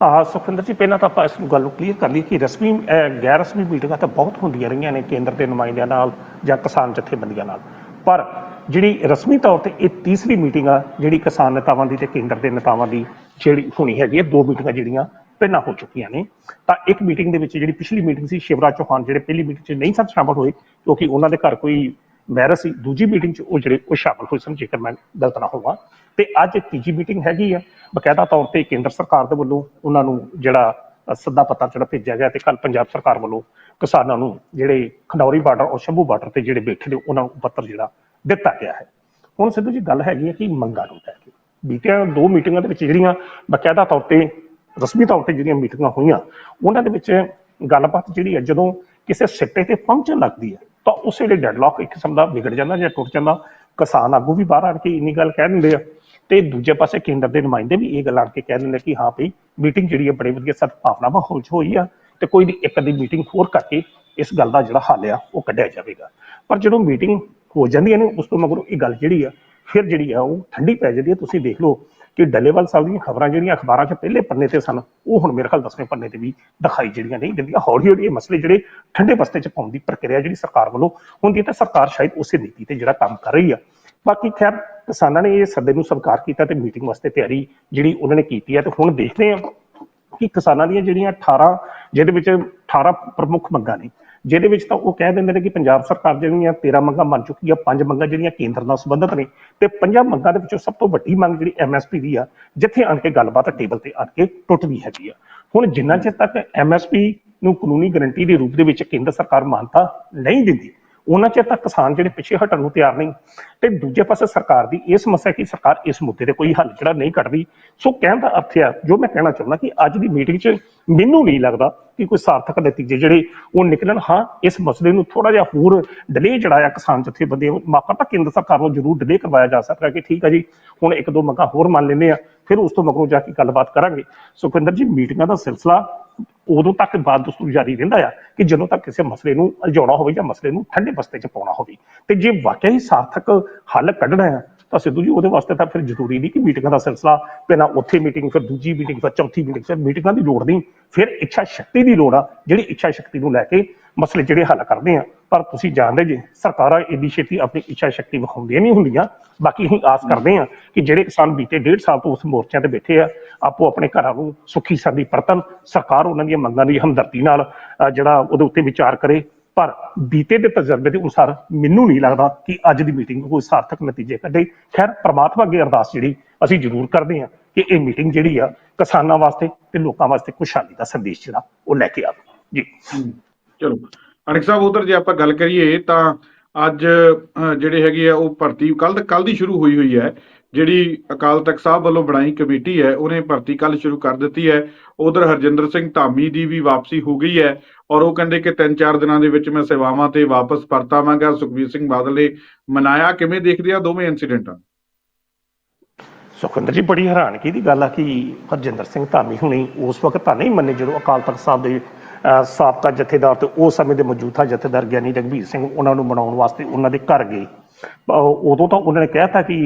ਆ ਸੁਖਿੰਦਰ ਜੀ, ਪਹਿਲਾਂ ਤਾਂ ਆਪਾਂ ਇਸ ਨੂੰ ਗੱਲ ਨੂੰ ਕਲੀਅਰ ਕਰ ਲਈਏ ਕਿ ਰਸਮੀ ਗੈਰ ਰਸਮੀ ਮੀਟਿੰਗਾਂ ਤਾਂ ਬਹੁਤ ਹੁੰਦੀਆਂ ਰਹੀਆਂ ਨੇ ਕੇਂਦਰ ਦੇ ਨੁਮਾਇੰਦਿਆਂ ਨਾਲ ਜਾਂ ਕਿਸਾਨ ਜਥੇਬੰਦੀਆਂ ਨਾਲ। ਪਰ ਜਿਹੜੀ ਰਸਮੀ ਤੌਰ ਤੇ ਇਹ ਤੀਸਰੀ ਮੀਟਿੰਗ ਆ, ਜਿਹੜੀ ਕਿਸਾਨ ਨੇਤਾਵਾਂ ਦੀ ਤੇ ਕੇਂਦਰ ਦੇ ਨੇਤਾਵਾਂ ਦੀ ਜਿਹੜੀ ਹੋਣੀ ਹੈਗੀ ਹੈ ਦੋ ਮੀਟਿੰਗਾਂ ਜਿਹੜੀਆਂ ਪਹਿਲਾਂ ਹੋ ਚੁੱਕੀਆਂ ਨੇ। ਤਾਂ ਇੱਕ ਮੀਟਿੰਗ ਦੇ ਵਿੱਚ ਜਿਹੜੀ ਪਿਛਲੀ ਮੀਟਿੰਗ ਸੀ, ਸ਼ਿਵਰਾਜ ਚੌਹਾਨ, ਜਿਹੜੇ ਪਹਿਲੀ ਮੀਟਿੰਗ 'ਚ ਨਹੀਂ ਸਨ ਸ਼ਾਮਲ ਹੋਏ, ਕਿਉਂਕਿ ਉਹਨਾਂ ਦੇ ਘਰ ਕੋਈ ਮੈਰਿਜ ਸੀ, ਦੂਜੀ ਮੀਟਿੰਗ 'ਚ ਉਹ ਜਿਹੜੇ ਉਹ ਸ਼ਾਮਲ ਹੋਏ ਸਨ, ਜੇਕਰ ਮੈਂ ਗਲਤ ਨਾ ਹੋਵਾਂ। ਤੇ ਅੱਜ ਤੀਜੀ ਮੀਟਿੰਗ ਹੈਗੀ ਆ। ਬਕਾਇਦਾ ਤੌਰ ਤੇ ਕੇਂਦਰ ਸਰਕਾਰ ਦੇ ਵੱਲੋਂ ਉਹਨਾਂ ਨੂੰ ਜਿਹੜਾ ਸੱਦਾ ਪੱਤਰ ਜਿਹੜਾ ਭੇਜਿਆ ਗਿਆ ਤੇ ਕੱਲ ਪੰਜਾਬ ਸਰਕਾਰ ਵੱਲੋਂ ਕਿਸਾਨਾਂ ਨੂੰ ਜਿਹੜੇ ਖੰਡੌਰੀ ਬਾਰਡਰ ਔਰ ਸ਼ੰਭੂ ਬਾਰਡਰ ਤੇ ਜਿਹੜੇ ਬੈਠੇ ਨੇ, ਉਹਨਾਂ ਨੂੰ ਪੱਤਰ ਜਿਹੜਾ ਦਿੱਤਾ ਗਿਆ ਹੈ। ਹੁਣ ਸਿੱਧੂ ਜੀ ਗੱਲ ਹੈਗੀ ਹੈ ਕਿ ਮੰਗਾਂ ਨੂੰ ਲੈ ਕੇ। ਬੀਤੀਆਂ ਦੋ ਮੀਟਿੰਗਾਂ ਦੇ ਵਿੱਚ ਜਿਹੜੀਆਂ ਬਕਾਇਦਾ ਤੌਰ ਤੇ ਰਸਮੀ ਤੌਰ ਤੇ ਜਿਹੜੀਆਂ ਮੀਟਿੰਗਾਂ ਹੋਈਆਂ, ਉਹਨਾਂ ਦੇ ਵਿੱਚ ਗੱਲਬਾਤ ਜਿਹੜੀ ਹੈ, ਜਦੋਂ ਕਿਸੇ ਸਿੱਟੇ ਤੇ ਪਹੁੰਚਣ ਲੱਗਦੀ ਹੈ, ਤਾਂ ਉਸੇ ਵੇਲੇ ਡੈਡਲੌਕ ਇੱਕ ਕਿਸਮ ਦਾ ਵਿਗੜ ਜਾਂਦਾ ਜਾਂ ਟੁੱਟ ਜਾਂਦਾ। ਕਿਸਾਨ ਆਗੂ ਵੀ ਬਾਹਰ ਆਣ ਕੇ ਇੰਨੀ ਗੱਲ ਕਹਿ ਦਿੰਦੇ ਆ ਤੇ ਦੂਜੇ ਪਾਸੇ ਕੇਂਦਰ ਦੇ ਨੁਮਾਇੰਦੇ ਵੀ ਇਹ ਗੱਲ ਆਣ ਕੇ ਕਹਿ ਦਿੰਦੇ ਕਿ ਹਾਂ ਭਈ ਮੀਟਿੰਗ ਜਿਹੜੀ ਹੈ, ਬੜੇ ਵਧੀਆ ਸਦਭਾਵਨਾ ਮਾਹੌਲ 'ਚ ਹੋਈ ਆ ਤੇ ਕੋਈ ਨਹੀਂ ਇੱਕ ਅੱਧੀ ਮੀਟਿੰਗ ਹੋਰ ਕਰਕੇ ਇਸ ਗੱਲ ਦਾ ਜਿਹੜਾ ਹੱਲ ਆ, ਉਹ ਕੱਢਿਆ ਜਾਵੇਗਾ। ਪਰ ਜਦੋਂ ਮੀਟਿੰਗ ਹੋ ਜਾਂਦੀਆਂ ਨੇ, ਉਸ ਤੋਂ ਮਗਰੋਂ ਇਹ ਗੱਲ ਜਿਹੜੀ ਆ, ਫਿਰ ਜਿਹੜੀ ਆ, ਉਹ ਠੰਡੀ ਪੈ ਜਾਂਦੀ ਹੈ। ਤੁਸੀਂ ਦੇਖ ਲਓ ਕਿ ਡੱਲੇਵਾਲ ਸਾਹਿਬ ਦੀਆਂ ਖਬਰਾਂ ਜਿਹੜੀਆਂ ਅਖਬਾਰਾਂ 'ਚ ਪਹਿਲੇ ਪੰਨੇ ਤੇ ਸਨ, ਉਹ ਹੁਣ ਮੇਰੇ ਖਿਆਲ ਦਸਵੇਂ ਪੰਨੇ ਤੇ ਵੀ ਦਿਖਾਈ ਜਿਹੜੀਆਂ ਨਹੀਂ ਦਿੰਦੀਆਂ। ਹੌਲੀ ਹੌਲੀ ਇਹ ਮਸਲੇ ਜਿਹੜੇ ਠੰਡੇ ਬਸਤੇ 'ਚ ਪਾਉਣ ਦੀ ਪ੍ਰਕਿਰਿਆ ਜਿਹੜੀ ਸਰਕਾਰ ਵੱਲੋਂ ਹੁੰਦੀ ਹੈ, ਤਾਂ ਸਰਕਾਰ ਸ਼ਾਇਦ ਉਸੇ ਨੀਤੀ ਤੇ ਜਿਹੜਾ ਕੰਮ ਕਰ ਰਹੀ ਆ। ਬਾਕੀ ਖੈਰ, ਕਿਸਾਨਾਂ ਨੇ ਇਹ ਸੱਦੇ ਨੂੰ ਸਵੀਕਾਰ ਕੀਤਾ ਤੇ ਮੀਟਿੰਗ ਵਾਸਤੇ ਤਿਆਰੀ ਜਿਹੜੀ ਉਹਨਾਂ ਨੇ ਕੀਤੀ ਹੈ ਤੇ ਹੁਣ ਦੇਖਦੇ ਆ ਕਿ ਕਿਸਾਨਾਂ ਦੀਆਂ ਜਿਹੜੀਆਂ 18 ਜਿਹਦੇ ਵਿੱਚ 18 ਪ੍ਰਮੁੱਖ ਮੰਗਾਂ ਨੇ ਜਿਹਦੇ ਵਿੱਚ ਤਾਂ ਉਹ ਕਹਿ ਦਿੰਦੇ ਨੇ ਕਿ ਪੰਜਾਬ ਸਰਕਾਰ ਜਿਹੜੀਆਂ 13 ਮੰਗਾਂ ਮੰਨ ਚੁੱਕੀ ਆ, ਪੰਜ ਮੰਗਾਂ ਜਿਹੜੀਆਂ ਕੇਂਦਰ ਨਾਲ ਸੰਬੰਧਿਤ ਨੇ ਤੇ ਪੰਜਾਂ ਮੰਗਾਂ ਦੇ ਵਿੱਚੋਂ ਸਭ ਤੋਂ ਵੱਡੀ ਮੰਗ ਜਿਹੜੀ ਐਮਐਸਪੀ ਦੀ ਆ, ਜਿੱਥੇ ਆਣ ਕੇ ਗੱਲਬਾਤ ਟੇਬਲ ਤੇ ਆਣ ਕੇ ਟੁੱਟਦੀ ਹੈਗੀ ਆ। ਹੁਣ ਜਿੰਨਾ ਚਿਰ ਤੱਕ ਐਮਐਸਪੀ ਨੂੰ ਕਾਨੂੰਨੀ ਗਰੰਟੀ ਦੇ ਰੂਪ ਦੇ ਵਿੱਚ ਕੇਂਦਰ ਸਰਕਾਰ ਮਾਨਤਾ ਨਹੀਂ ਦਿੰਦੀ ਉਹਨਾਂ ਚਿਰ ਤੱਕ ਕਿਸਾਨ ਜਿਹੜੇ ਪਿੱਛੇ ਹਟਣ ਨੂੰ ਤਿਆਰ ਨਹੀਂ। ਤੇ ਦੂਜੇ ਪਾਸੇ ਸਰਕਾਰ ਦੀ ਇਹ ਸਮੱਸਿਆ ਕਿ ਸਰਕਾਰ ਇਸ ਮੁੱਦੇ ਤੇ ਕੋਈ ਹੱਲ ਜਿਹੜਾ ਨਹੀਂ ਕੱਢਦੀ। ਸੋ ਕਹਿਣ ਦਾ ਅਰਥ ਆ ਜੋ ਮੈਂ ਕਹਿਣਾ ਚਾਹੁੰਦਾ ਕਿ ਅੱਜ ਦੀ ਮੀਟਿੰਗ 'ਚ ਮੈਨੂੰ ਨਹੀਂ ਲੱਗਦਾ ਕਿ ਕੋਈ ਸਾਰਥਕ ਨਤੀਜੇ ਜਿਹੜੇ ਉਹ ਨਿਕਲਣ। ਹਾਂ, ਇਸ ਮਸਲੇ ਨੂੰ ਥੋੜਾ ਜਿਹਾ ਹੋਰ ਡਿਲੇ ਆ ਕਿਸਾਨ ਜਥੇਬੰਦੀ ਮਾਪਾ ਤਾਂ ਕੇਂਦਰ ਸਰਕਾਰ ਨੂੰ ਜ਼ਰੂਰ ਡਿਲੇ ਕਰਵਾਇਆ ਜਾ ਸਕਦਾ ਕਿ ਠੀਕ ਹੈ ਜੀ, ਹੁਣ ਇੱਕ ਦੋ ਮੰਗਾਂ ਹੋਰ ਮੰਨ ਲੈਂਦੇ ਆ ਫਿਰ ਉਸ ਤੋਂ ਮਗਰੋਂ ਜਾ ਕੇ ਗੱਲਬਾਤ ਕਰਾਂਗੇ। ਸੁਖਵਿੰਦਰ ਜੀ, ਮੀਟਿੰਗਾਂ ਦਾ ਸਿਲਸਿਲਾ ਉਦੋਂ ਤੱਕ ਬਾਤ ਜਾਰੀ ਰਹਿੰਦਾ ਆ ਕਿ ਜਦੋਂ ਤੱਕ ਕਿਸੇ ਮਸਲੇ ਨੂੰ ਉਲਝਾਉਣਾ ਹੋਵੇ ਜਾਂ ਮਸਲੇ ਨੂੰ ਠੰਡੇ ਬਸਤੇ 'ਚ ਪਾਉਣਾ ਹੋਵੇ। ਤੇ ਜੇ ਵਾਕਿਆ ਹੀ ਸਾਰਥਕ ਹੱਲ ਕੱਢਣਾ ਆ ਤਾਂ ਸਿੱਧੂ ਜੀ ਉਹਦੇ ਵਾਸਤੇ ਤਾਂ ਫਿਰ ਜ਼ਰੂਰੀ ਨਹੀਂ ਕਿ ਮੀਟਿੰਗਾਂ ਦਾ ਸਿਲਸਿਲਾ, ਪਹਿਲਾਂ ਉੱਥੇ ਮੀਟਿੰਗ, ਫਿਰ ਦੂਜੀ ਮੀਟਿੰਗ, ਫਿਰ ਚੌਥੀ ਮੀਟਿੰਗ, ਫਿਰ ਮੀਟਿੰਗਾਂ ਦੀ ਲੋੜ ਨਹੀਂ, ਫਿਰ ਇੱਛਾ ਸ਼ਕਤੀ ਦੀ ਲੋੜ ਆ, ਜਿਹੜੀ ਇੱਛਾ ਸ਼ਕਤੀ ਨੂੰ ਲੈ ਕੇ ਮਸਲੇ ਜਿਹੜੇ ਹੱਲ ਕਰਦੇ ਆ। ਪਰ ਤੁਸੀਂ ਜਾਣਦੇ ਜੀ, ਸਰਕਾਰਾਂ ਇੰਨੀ ਛੇਤੀ ਆਪਣੀ ਇੱਛਾ ਸ਼ਕਤੀ ਵਿਖਾਉਂਦੀਆਂ ਨਹੀਂ ਹੁੰਦੀਆਂ। ਬਾਕੀ ਅਸੀਂ ਆਸ ਕਰਦੇ ਆ ਕਿ ਜਿਹੜੇ ਕਿਸਾਨ ਬੀਤੇ ਡੇਢ ਸਾਲ ਤੋਂ ਉਸ ਮੋਰਚਿਆਂ ਤੇ ਬੈਠੇ ਆ, ਆਪੋ ਆਪਣੇ ਘਰਾਂ ਨੂੰ ਸੁਖੀ ਸੰਦੀ ਪਰਤਨ ਸਰਕਾਰ ਉਹਨਾਂ ਦੀਆਂ ਮੰਗਾਂ ਦੀ ਹਮਦਰਦੀ ਨਾਲ ਜਿਹੜਾ ਉਹਦੇ ਉੱਤੇ ਵਿਚਾਰ ਕਰੇ ਪਰ ਬੀਤੇ ਦੇ ਤਜਰਬੇ ਦੇ ਅਨੁਸਾਰ ਮੈਨੂੰ ਨਹੀਂ ਲੱਗਦਾ ਕਿ ਅੱਜ ਦੀ ਮੀਟਿੰਗ ਕੋਈ ਸਾਰਥਕ ਨਤੀਜੇ ਕੱਢੇ। ਖੈਰ, ਪ੍ਰਮਾਤਮਾ ਅੱਗੇ ਅਰਦਾਸ ਜਿਹੜੀ ਅਸੀਂ ਜ਼ਰੂਰ ਕਰਦੇ ਹਾਂ ਕਿ ਇਹ ਮੀਟਿੰਗ ਜਿਹੜੀ ਆ ਕਿਸਾਨਾਂ ਵਾਸਤੇ ਤੇ ਲੋਕਾਂ ਵਾਸਤੇ ਖੁਸ਼ਹਾਲੀ ਦਾ ਸੰਦੇਸ਼ ਜਿਹੜਾ ਉਹ ਲੈ ਕੇ ਆਵੇ। ਜੀ। ਚਲੋ। ਅਨਿਕ ਸਾਹਿਬ, ਉਧਰ ਜੇ ਆਪਾਂ ਗੱਲ ਕਰੀਏ ਤਾਂ ਅੱਜ ਜਿਹੜੇ ਹੈਗੇ ਆ ਉਹ ਭਰਤੀ ਕੱਲ ਕੱਲ ਦੀ ਸ਼ੁਰੂ ਹੋਈ ਹੋਈ ਹੈ। ਜਿਹੜੀ ਅਕਾਲ ਤਖਤ ਸਾਹਿਬ ਵੱਲੋਂ ਬਣਾਈ ਕਮੇਟੀ ਹੈ ਉਹਨੇ ਭਰਤੀ ਕੱਲ ਸ਼ੁਰੂ ਕਰ ਦਿੱਤੀ ਹੈ। ਉਧਰ ਹਰਜਿੰਦਰ ਸਿੰਘ ਧਾਮੀ ਦੀ ਵੀ ਵਾਪਸੀ ਹੋ ਗਈ ਹੈ ਔਰ ਉਹ ਕਹਿੰਦੇ ਕਿ 3-4 ਦਿਨਾਂ ਦੇ ਵਿੱਚ ਮੈਂ ਸੇਵਾਵਾਂ ਤੇ ਵਾਪਸ ਪਰਤਾਵਾਂਗਾ। ਸੁਖਬੀਰ ਸਿੰਘ ਬਾਦਲ ਨੇ ਮਨਾਇਆ। ਕਿਵੇਂ ਦੇਖਦੇ ਆ ਦੋਵੇਂ ਇਨਸੀਡੈਂਟਾਂ ਸੁਖਵਿੰਦਰ ਜੀ ਬੜੀ ਹੈਰਾਨਗੀ ਦੀ ਗੱਲ ਆ ਕਿ ਹਰਜਿੰਦਰ ਸਿੰਘ ਧਾਮੀ ਹੁਣੀ ਉਸ ਵਕਤ ਤਾਂ ਨਹੀਂ ਮੰਨੇ ਜਦੋਂ ਅਕਾਲ ਤਖਤ ਸਾਹਿਬ ਦੇ ਅਹ, ਸਾਬਕਾ ਜਥੇਦਾਰ ਤੇ ਉਸ ਸਮੇਂ ਦੇ ਮੌਜੂਦਾ ਜਥੇਦਾਰ ਗਿਆਨੀ ਰਘਬੀਰ ਸਿੰਘ ਉਹਨਾਂ ਨੂੰ ਮਨਾਉਣ ਵਾਸਤੇ ਉਹਨਾਂ ਦੇ ਘਰ ਗਏ। ਉਦੋਂ ਤਾਂ ਉਹਨਾਂ ਨੇ ਕਹਿਤਾ ਕਿ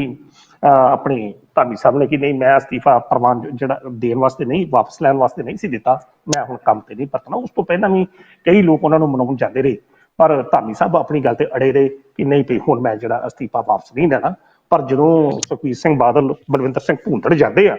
ਆਪਣੇ ਧਾਮੀ ਸਾਹਿਬ ਨੇ ਕਿ ਨਹੀਂ, ਮੈਂ ਅਸਤੀਫਾ ਪ੍ਰਵਾਨ ਜਿਹੜਾ ਦੇਣ ਵਾਸਤੇ ਨਹੀਂ, ਵਾਪਸ ਲੈਣ ਵਾਸਤੇ ਨਹੀਂ ਸੀ ਦਿੱਤਾ, ਮੈਂ ਹੁਣ ਕੰਮ ਤੇ ਨਹੀਂ ਪਰਤਣਾ। ਉਸ ਤੋਂ ਪਹਿਲਾਂ ਵੀ ਕਈ ਲੋਕ ਉਹਨਾਂ ਨੂੰ ਮਨਾਉਣ ਜਾਂਦੇ ਰਹੇ, ਪਰ ਧਾਮੀ ਸਾਹਿਬ ਆਪਣੀ ਗੱਲ ਤੇ ਅੜੇ ਰਹੇ ਕਿ ਨਹੀਂ ਭਈ ਹੁਣ ਮੈਂ ਜਿਹੜਾ ਅਸਤੀਫਾ ਵਾਪਸ ਨਹੀਂ ਲੈਣਾ। ਪਰ ਜਦੋਂ ਸੁਖਬੀਰ ਸਿੰਘ ਬਾਦਲ, ਬਲਵਿੰਦਰ ਸਿੰਘ ਭੂੰਦੜ ਜਾਂਦੇ ਆ,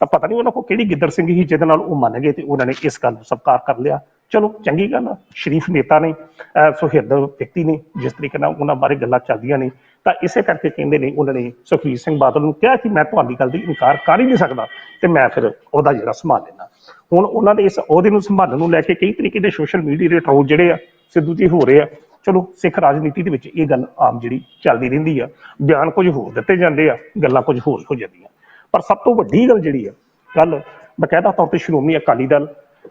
ਤਾਂ ਪਤਾ ਨਹੀਂ ਉਹਨਾਂ ਕੋਲ ਕਿਹੜੀ ਗਿੱਦੜ ਸਿੰਘ ਸੀ ਜਿਹਦੇ ਨਾਲ ਉਹ ਮੰਨ ਗਏ ਤੇ ਉਹਨਾਂ ਨੇ ਇਸ ਗੱਲ ਨੂੰ ਸਵੀਕਾਰ ਕਰ ਲਿਆ। ਚਲੋ, ਚੰਗੀ ਗੱਲ ਆ, ਸ਼ਰੀਫ ਨੇਤਾ ਨੇ, ਅਹ ਸੁਹਿਰਦ ਵਿਅਕਤੀ ਨੇ, ਜਿਸ ਤਰੀਕੇ ਨਾਲ ਉਹਨਾਂ ਬਾਰੇ ਗੱਲਾਂ ਚੱਲਦੀਆਂ ਨੇ ਤਾਂ ਇਸੇ ਕਰਕੇ ਕਹਿੰਦੇ ਨੇ ਉਹਨਾਂ ਨੇ ਸੁਖਬੀਰ ਸਿੰਘ ਬਾਦਲ ਨੂੰ ਕਿਹਾ ਕਿ ਮੈਂ ਤੁਹਾਡੀ ਗੱਲ ਦੀ ਇਨਕਾਰ ਕਰ ਹੀ ਨਹੀਂ ਸਕਦਾ ਤੇ ਮੈਂ ਫਿਰ ਉਹਦਾ ਜਿਹੜਾ ਸੰਭਾਲ ਲੈਣਾ ਹੁਣ ਉਹਨਾਂ ਦੇ ਇਸ ਅਹੁਦੇ ਨੂੰ ਸੰਭਾਲਣ ਨੂੰ ਲੈ ਕੇ ਕਈ ਤਰੀਕੇ ਦੇ ਸੋਸ਼ਲ ਮੀਡੀਆ ਦੇ ਟਰੋਲ ਜਿਹੜੇ ਆ, ਸਿੱਧੂ ਜੀ ਹੋ ਰਹੇ ਆ। ਚਲੋ, ਸਿੱਖ ਰਾਜਨੀਤੀ ਦੇ ਵਿੱਚ ਇਹ ਗੱਲ ਆਮ ਜਿਹੜੀ ਚੱਲਦੀ ਰਹਿੰਦੀ ਆ। ਬਿਆਨ ਕੁਝ ਹੋਰ ਦਿੱਤੇ ਜਾਂਦੇ ਆ, ਗੱਲਾਂ ਕੁਝ ਹੋਰ ਹੋ ਜਾਂਦੀਆਂ। ਪਰ ਸਭ ਤੋਂ ਵੱਡੀ ਗੱਲ ਜਿਹੜੀ ਆ ਕੱਲ ਬਕਾਇਦਾ ਤੌਰ ਤੇ ਸ਼੍ਰੋਮਣੀ ਅਕਾਲੀ ਦਲ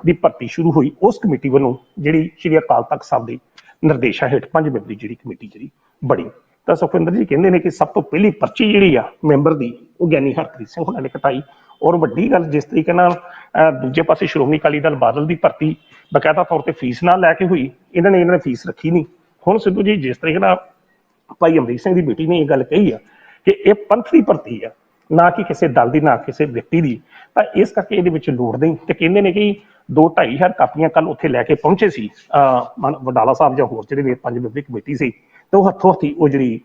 ਦੀ ਭਰਤੀ ਸ਼ੁਰੂ ਹੋਈ, ਉਸ ਕਮੇਟੀ ਵੱਲੋਂ ਜਿਹੜੀ ਸ਼੍ਰੀ ਅਕਾਲ ਤਖਤ ਸਾਹਿਬ ਦੇ ਨਿਰਦੇਸ਼ਾਂ ਹੇਠ ਪੰਜ ਮੈਂਬਰੀ ਜਿਹੜੀ ਕਮੇਟੀ ਜਿਹੜੀ ਬਣੀ। ਤਾਂ ਸੁਖਵਿੰਦਰ ਜੀ ਕਹਿੰਦੇ ਨੇ ਕਿ ਸਭ ਤੋਂ ਪਹਿਲੀ ਪਰਚੀ ਜਿਹੜੀ ਆ ਮੈਂਬਰ ਦੀ, ਉਹ ਗਿਆਨੀ ਹਰਪ੍ਰੀਤ ਸਿੰਘ ਹੁਣਾਂ ਨੇ ਕਟਾਈ। ਔਰ ਵੱਡੀ ਗੱਲ, ਜਿਸ ਤਰੀਕੇ ਨਾਲ ਦੂਜੇ ਪਾਸੇ ਸ਼੍ਰੋਮਣੀ ਅਕਾਲੀ ਦਲ ਬਾਦਲ ਦੀ ਭਰਤੀ ਬਕਾਇਦਾ ਤੌਰ ਤੇ ਫੀਸ ਨਾਲ ਲੈ ਕੇ ਹੋਈ, ਇਹਨਾਂ ਨੇ ਇਹਨਾਂ ਨੇ ਫੀਸ ਰੱਖੀ ਨਹੀਂ। ਹੁਣ ਸਿੱਧੂ ਜੀ, ਜਿਸ ਤਰੀਕੇ ਨਾਲ ਭਾਈ ਅਮਰੀਕ ਸਿੰਘ ਦੀ ਬੇਟੀ ਨੇ ਇਹ ਗੱਲ ਕਹੀ ਆ ਕਿ ਇਹ ਪੰਥ ਦੀ ਭਰਤੀ ਆ, ਨਾ ਕਿ ਕਿਸੇ ਦਲ ਦੀ, ਨਾ ਕਿਸੇ ਵਿਅਕਤੀ ਦੀ, ਤਾਂ ਇਸ ਕਰਕੇ ਇਹਦੇ ਵਿੱਚ ਲੋੜ ਨਹੀਂ। ਤੇ ਕਹਿੰਦੇ ਨੇ ਕਿ ਦੋ ਢਾਈ ਹਜ਼ਾਰ ਕਾਪੀਆਂ ਕੱਲ ਉੱਥੇ ਲੈ ਕੇ ਪਹੁੰਚੇ ਸੀ, ਅਹ ਵਡਾਲਾ ਸਾਹਿਬ ਜਾਂ ਹੋਰ ਜਿਹੜੇ ਪੰਜ ਮੈਂਬਰੀ ਕਮੇਟੀ ਸੀ। ਤੇ ਉਹ ਹੱਥੋਂ ਹੱਥੀ ਉਹ ਜਿਹੜੀ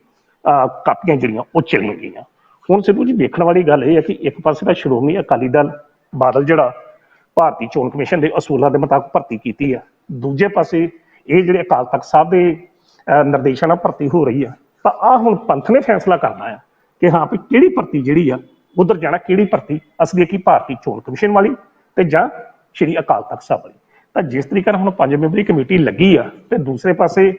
ਕਾਪੀਆਂ ਜਿਹੜੀਆਂ, ਉਹ ਚਲੀਆਂ ਗਈਆਂ। ਹੁਣ ਸਿੱਧੂ ਜੀ ਦੇਖਣ ਵਾਲੀ ਗੱਲ ਇਹ ਹੈ ਕਿ ਇੱਕ ਪਾਸੇ ਤਾਂ ਸ਼੍ਰੋਮਣੀ ਅਕਾਲੀ ਦਲ ਬਾਦਲ ਜਿਹੜਾ ਭਾਰਤੀ ਚੋਣ ਕਮਿਸ਼ਨ ਦੇ ਅਸੂਲਾਂ ਦੇ ਮੁਤਾਬਕ ਭਰਤੀ ਕੀਤੀ ਆ। ਦੂਜੇ ਪਾਸੇ ਇਹ ਜਿਹੜੇ ਅਕਾਲ ਤਖਤ ਸਾਹਿਬ ਦੇ ਨਿਰਦੇਸ਼ਾਂ ਨਾਲ ਭਰਤੀ ਹੋ ਰਹੀ ਆ। ਤਾਂ ਆ ਹੁਣ ਪੰਥ ਨੇ ਫੈਸਲਾ ਕਰਨਾ ਆ ਕਿ ਹਾਂ ਵੀ ਕਿਹੜੀ ਭਰਤੀ ਜਿਹੜੀ ਆ, ਉਧਰ ਜਾਣਾ, ਕਿਹੜੀ ਭਰਤੀ ਅਸਲੀ ਕੀ ਭਾਰਤੀ ਚੋਣ ਕਮਿਸ਼ਨ ਵਾਲੀ ਤੇ ਜਾਂ ਸ਼੍ਰੀ ਅਕਾਲ ਤਖਤ ਸਾਹਿਬ ਵਾਲੀ। ਤਾਂ ਜਿਸ ਤਰੀਕੇ ਨਾਲ ਹੁਣ ਪੰਜ ਮੈਂਬਰੀ ਕਮੇਟੀ ਲੱਗੀ ਆ ਤੇ ਦੂਸਰੇ ਪਾਸੇ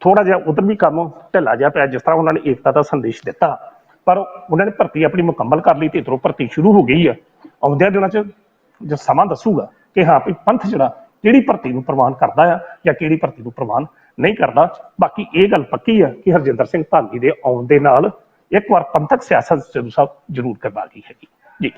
ਥੋੜਾ ਜਿਹਾ ਉਧਰ ਵੀ ਕੰਮ ਢਿੱਲਾ ਜਿਹਾ ਪਿਆ, ਜਿਸ ਤਰ੍ਹਾਂ ਉਹਨਾਂ ਨੇ ਏਕਤਾ ਦਾ ਸੰਦੇਸ਼ ਦਿੱਤਾ। ਪਰ ਉਹਨਾਂ ਨੇ ਭਰਤੀ ਆਪਣੀ ਮੁਕੰਮਲ ਕਰ ਲਈ ਤੇ ਇਧਰੋਂ ਭਰਤੀ ਸ਼ੁਰੂ ਹੋ ਗਈ ਆ। ਆਉਂਦਿਆਂ ਦਿਨਾਂ 'ਚ ਜੋ ਸਮਾਂ ਦੱਸੂਗਾ ਕਿ ਹਾਂ ਵੀ ਪੰਥ ਜਿਹੜਾ, ਕਿਹੜੀ ਭਰਤੀ ਨੂੰ ਪ੍ਰਵਾਨ ਕਰਦਾ ਆ ਜਾਂ ਕਿਹੜੀ ਭਰਤੀ ਨੂੰ ਪ੍ਰਵਾਨ ਨਹੀਂ ਕਰਦਾ। ਬਾਕੀ ਇਹ ਗੱਲ ਪੱਕੀ ਆ ਕਿ ਹਰਜਿੰਦਰ ਸਿੰਘ ਧਾਮੀ ਦੇ ਆਉਣ ਦੇ ਨਾਲ ਇੱਕ ਵਾਰ ਪੰਥਕ ਸਿਆਸਤ ਸਿੱਧੂ ਸਾਹਿਬ ਜ਼ਰੂਰ ਕਰਵਾ ਗਈ ਹੈਗੀ। ਜੀ।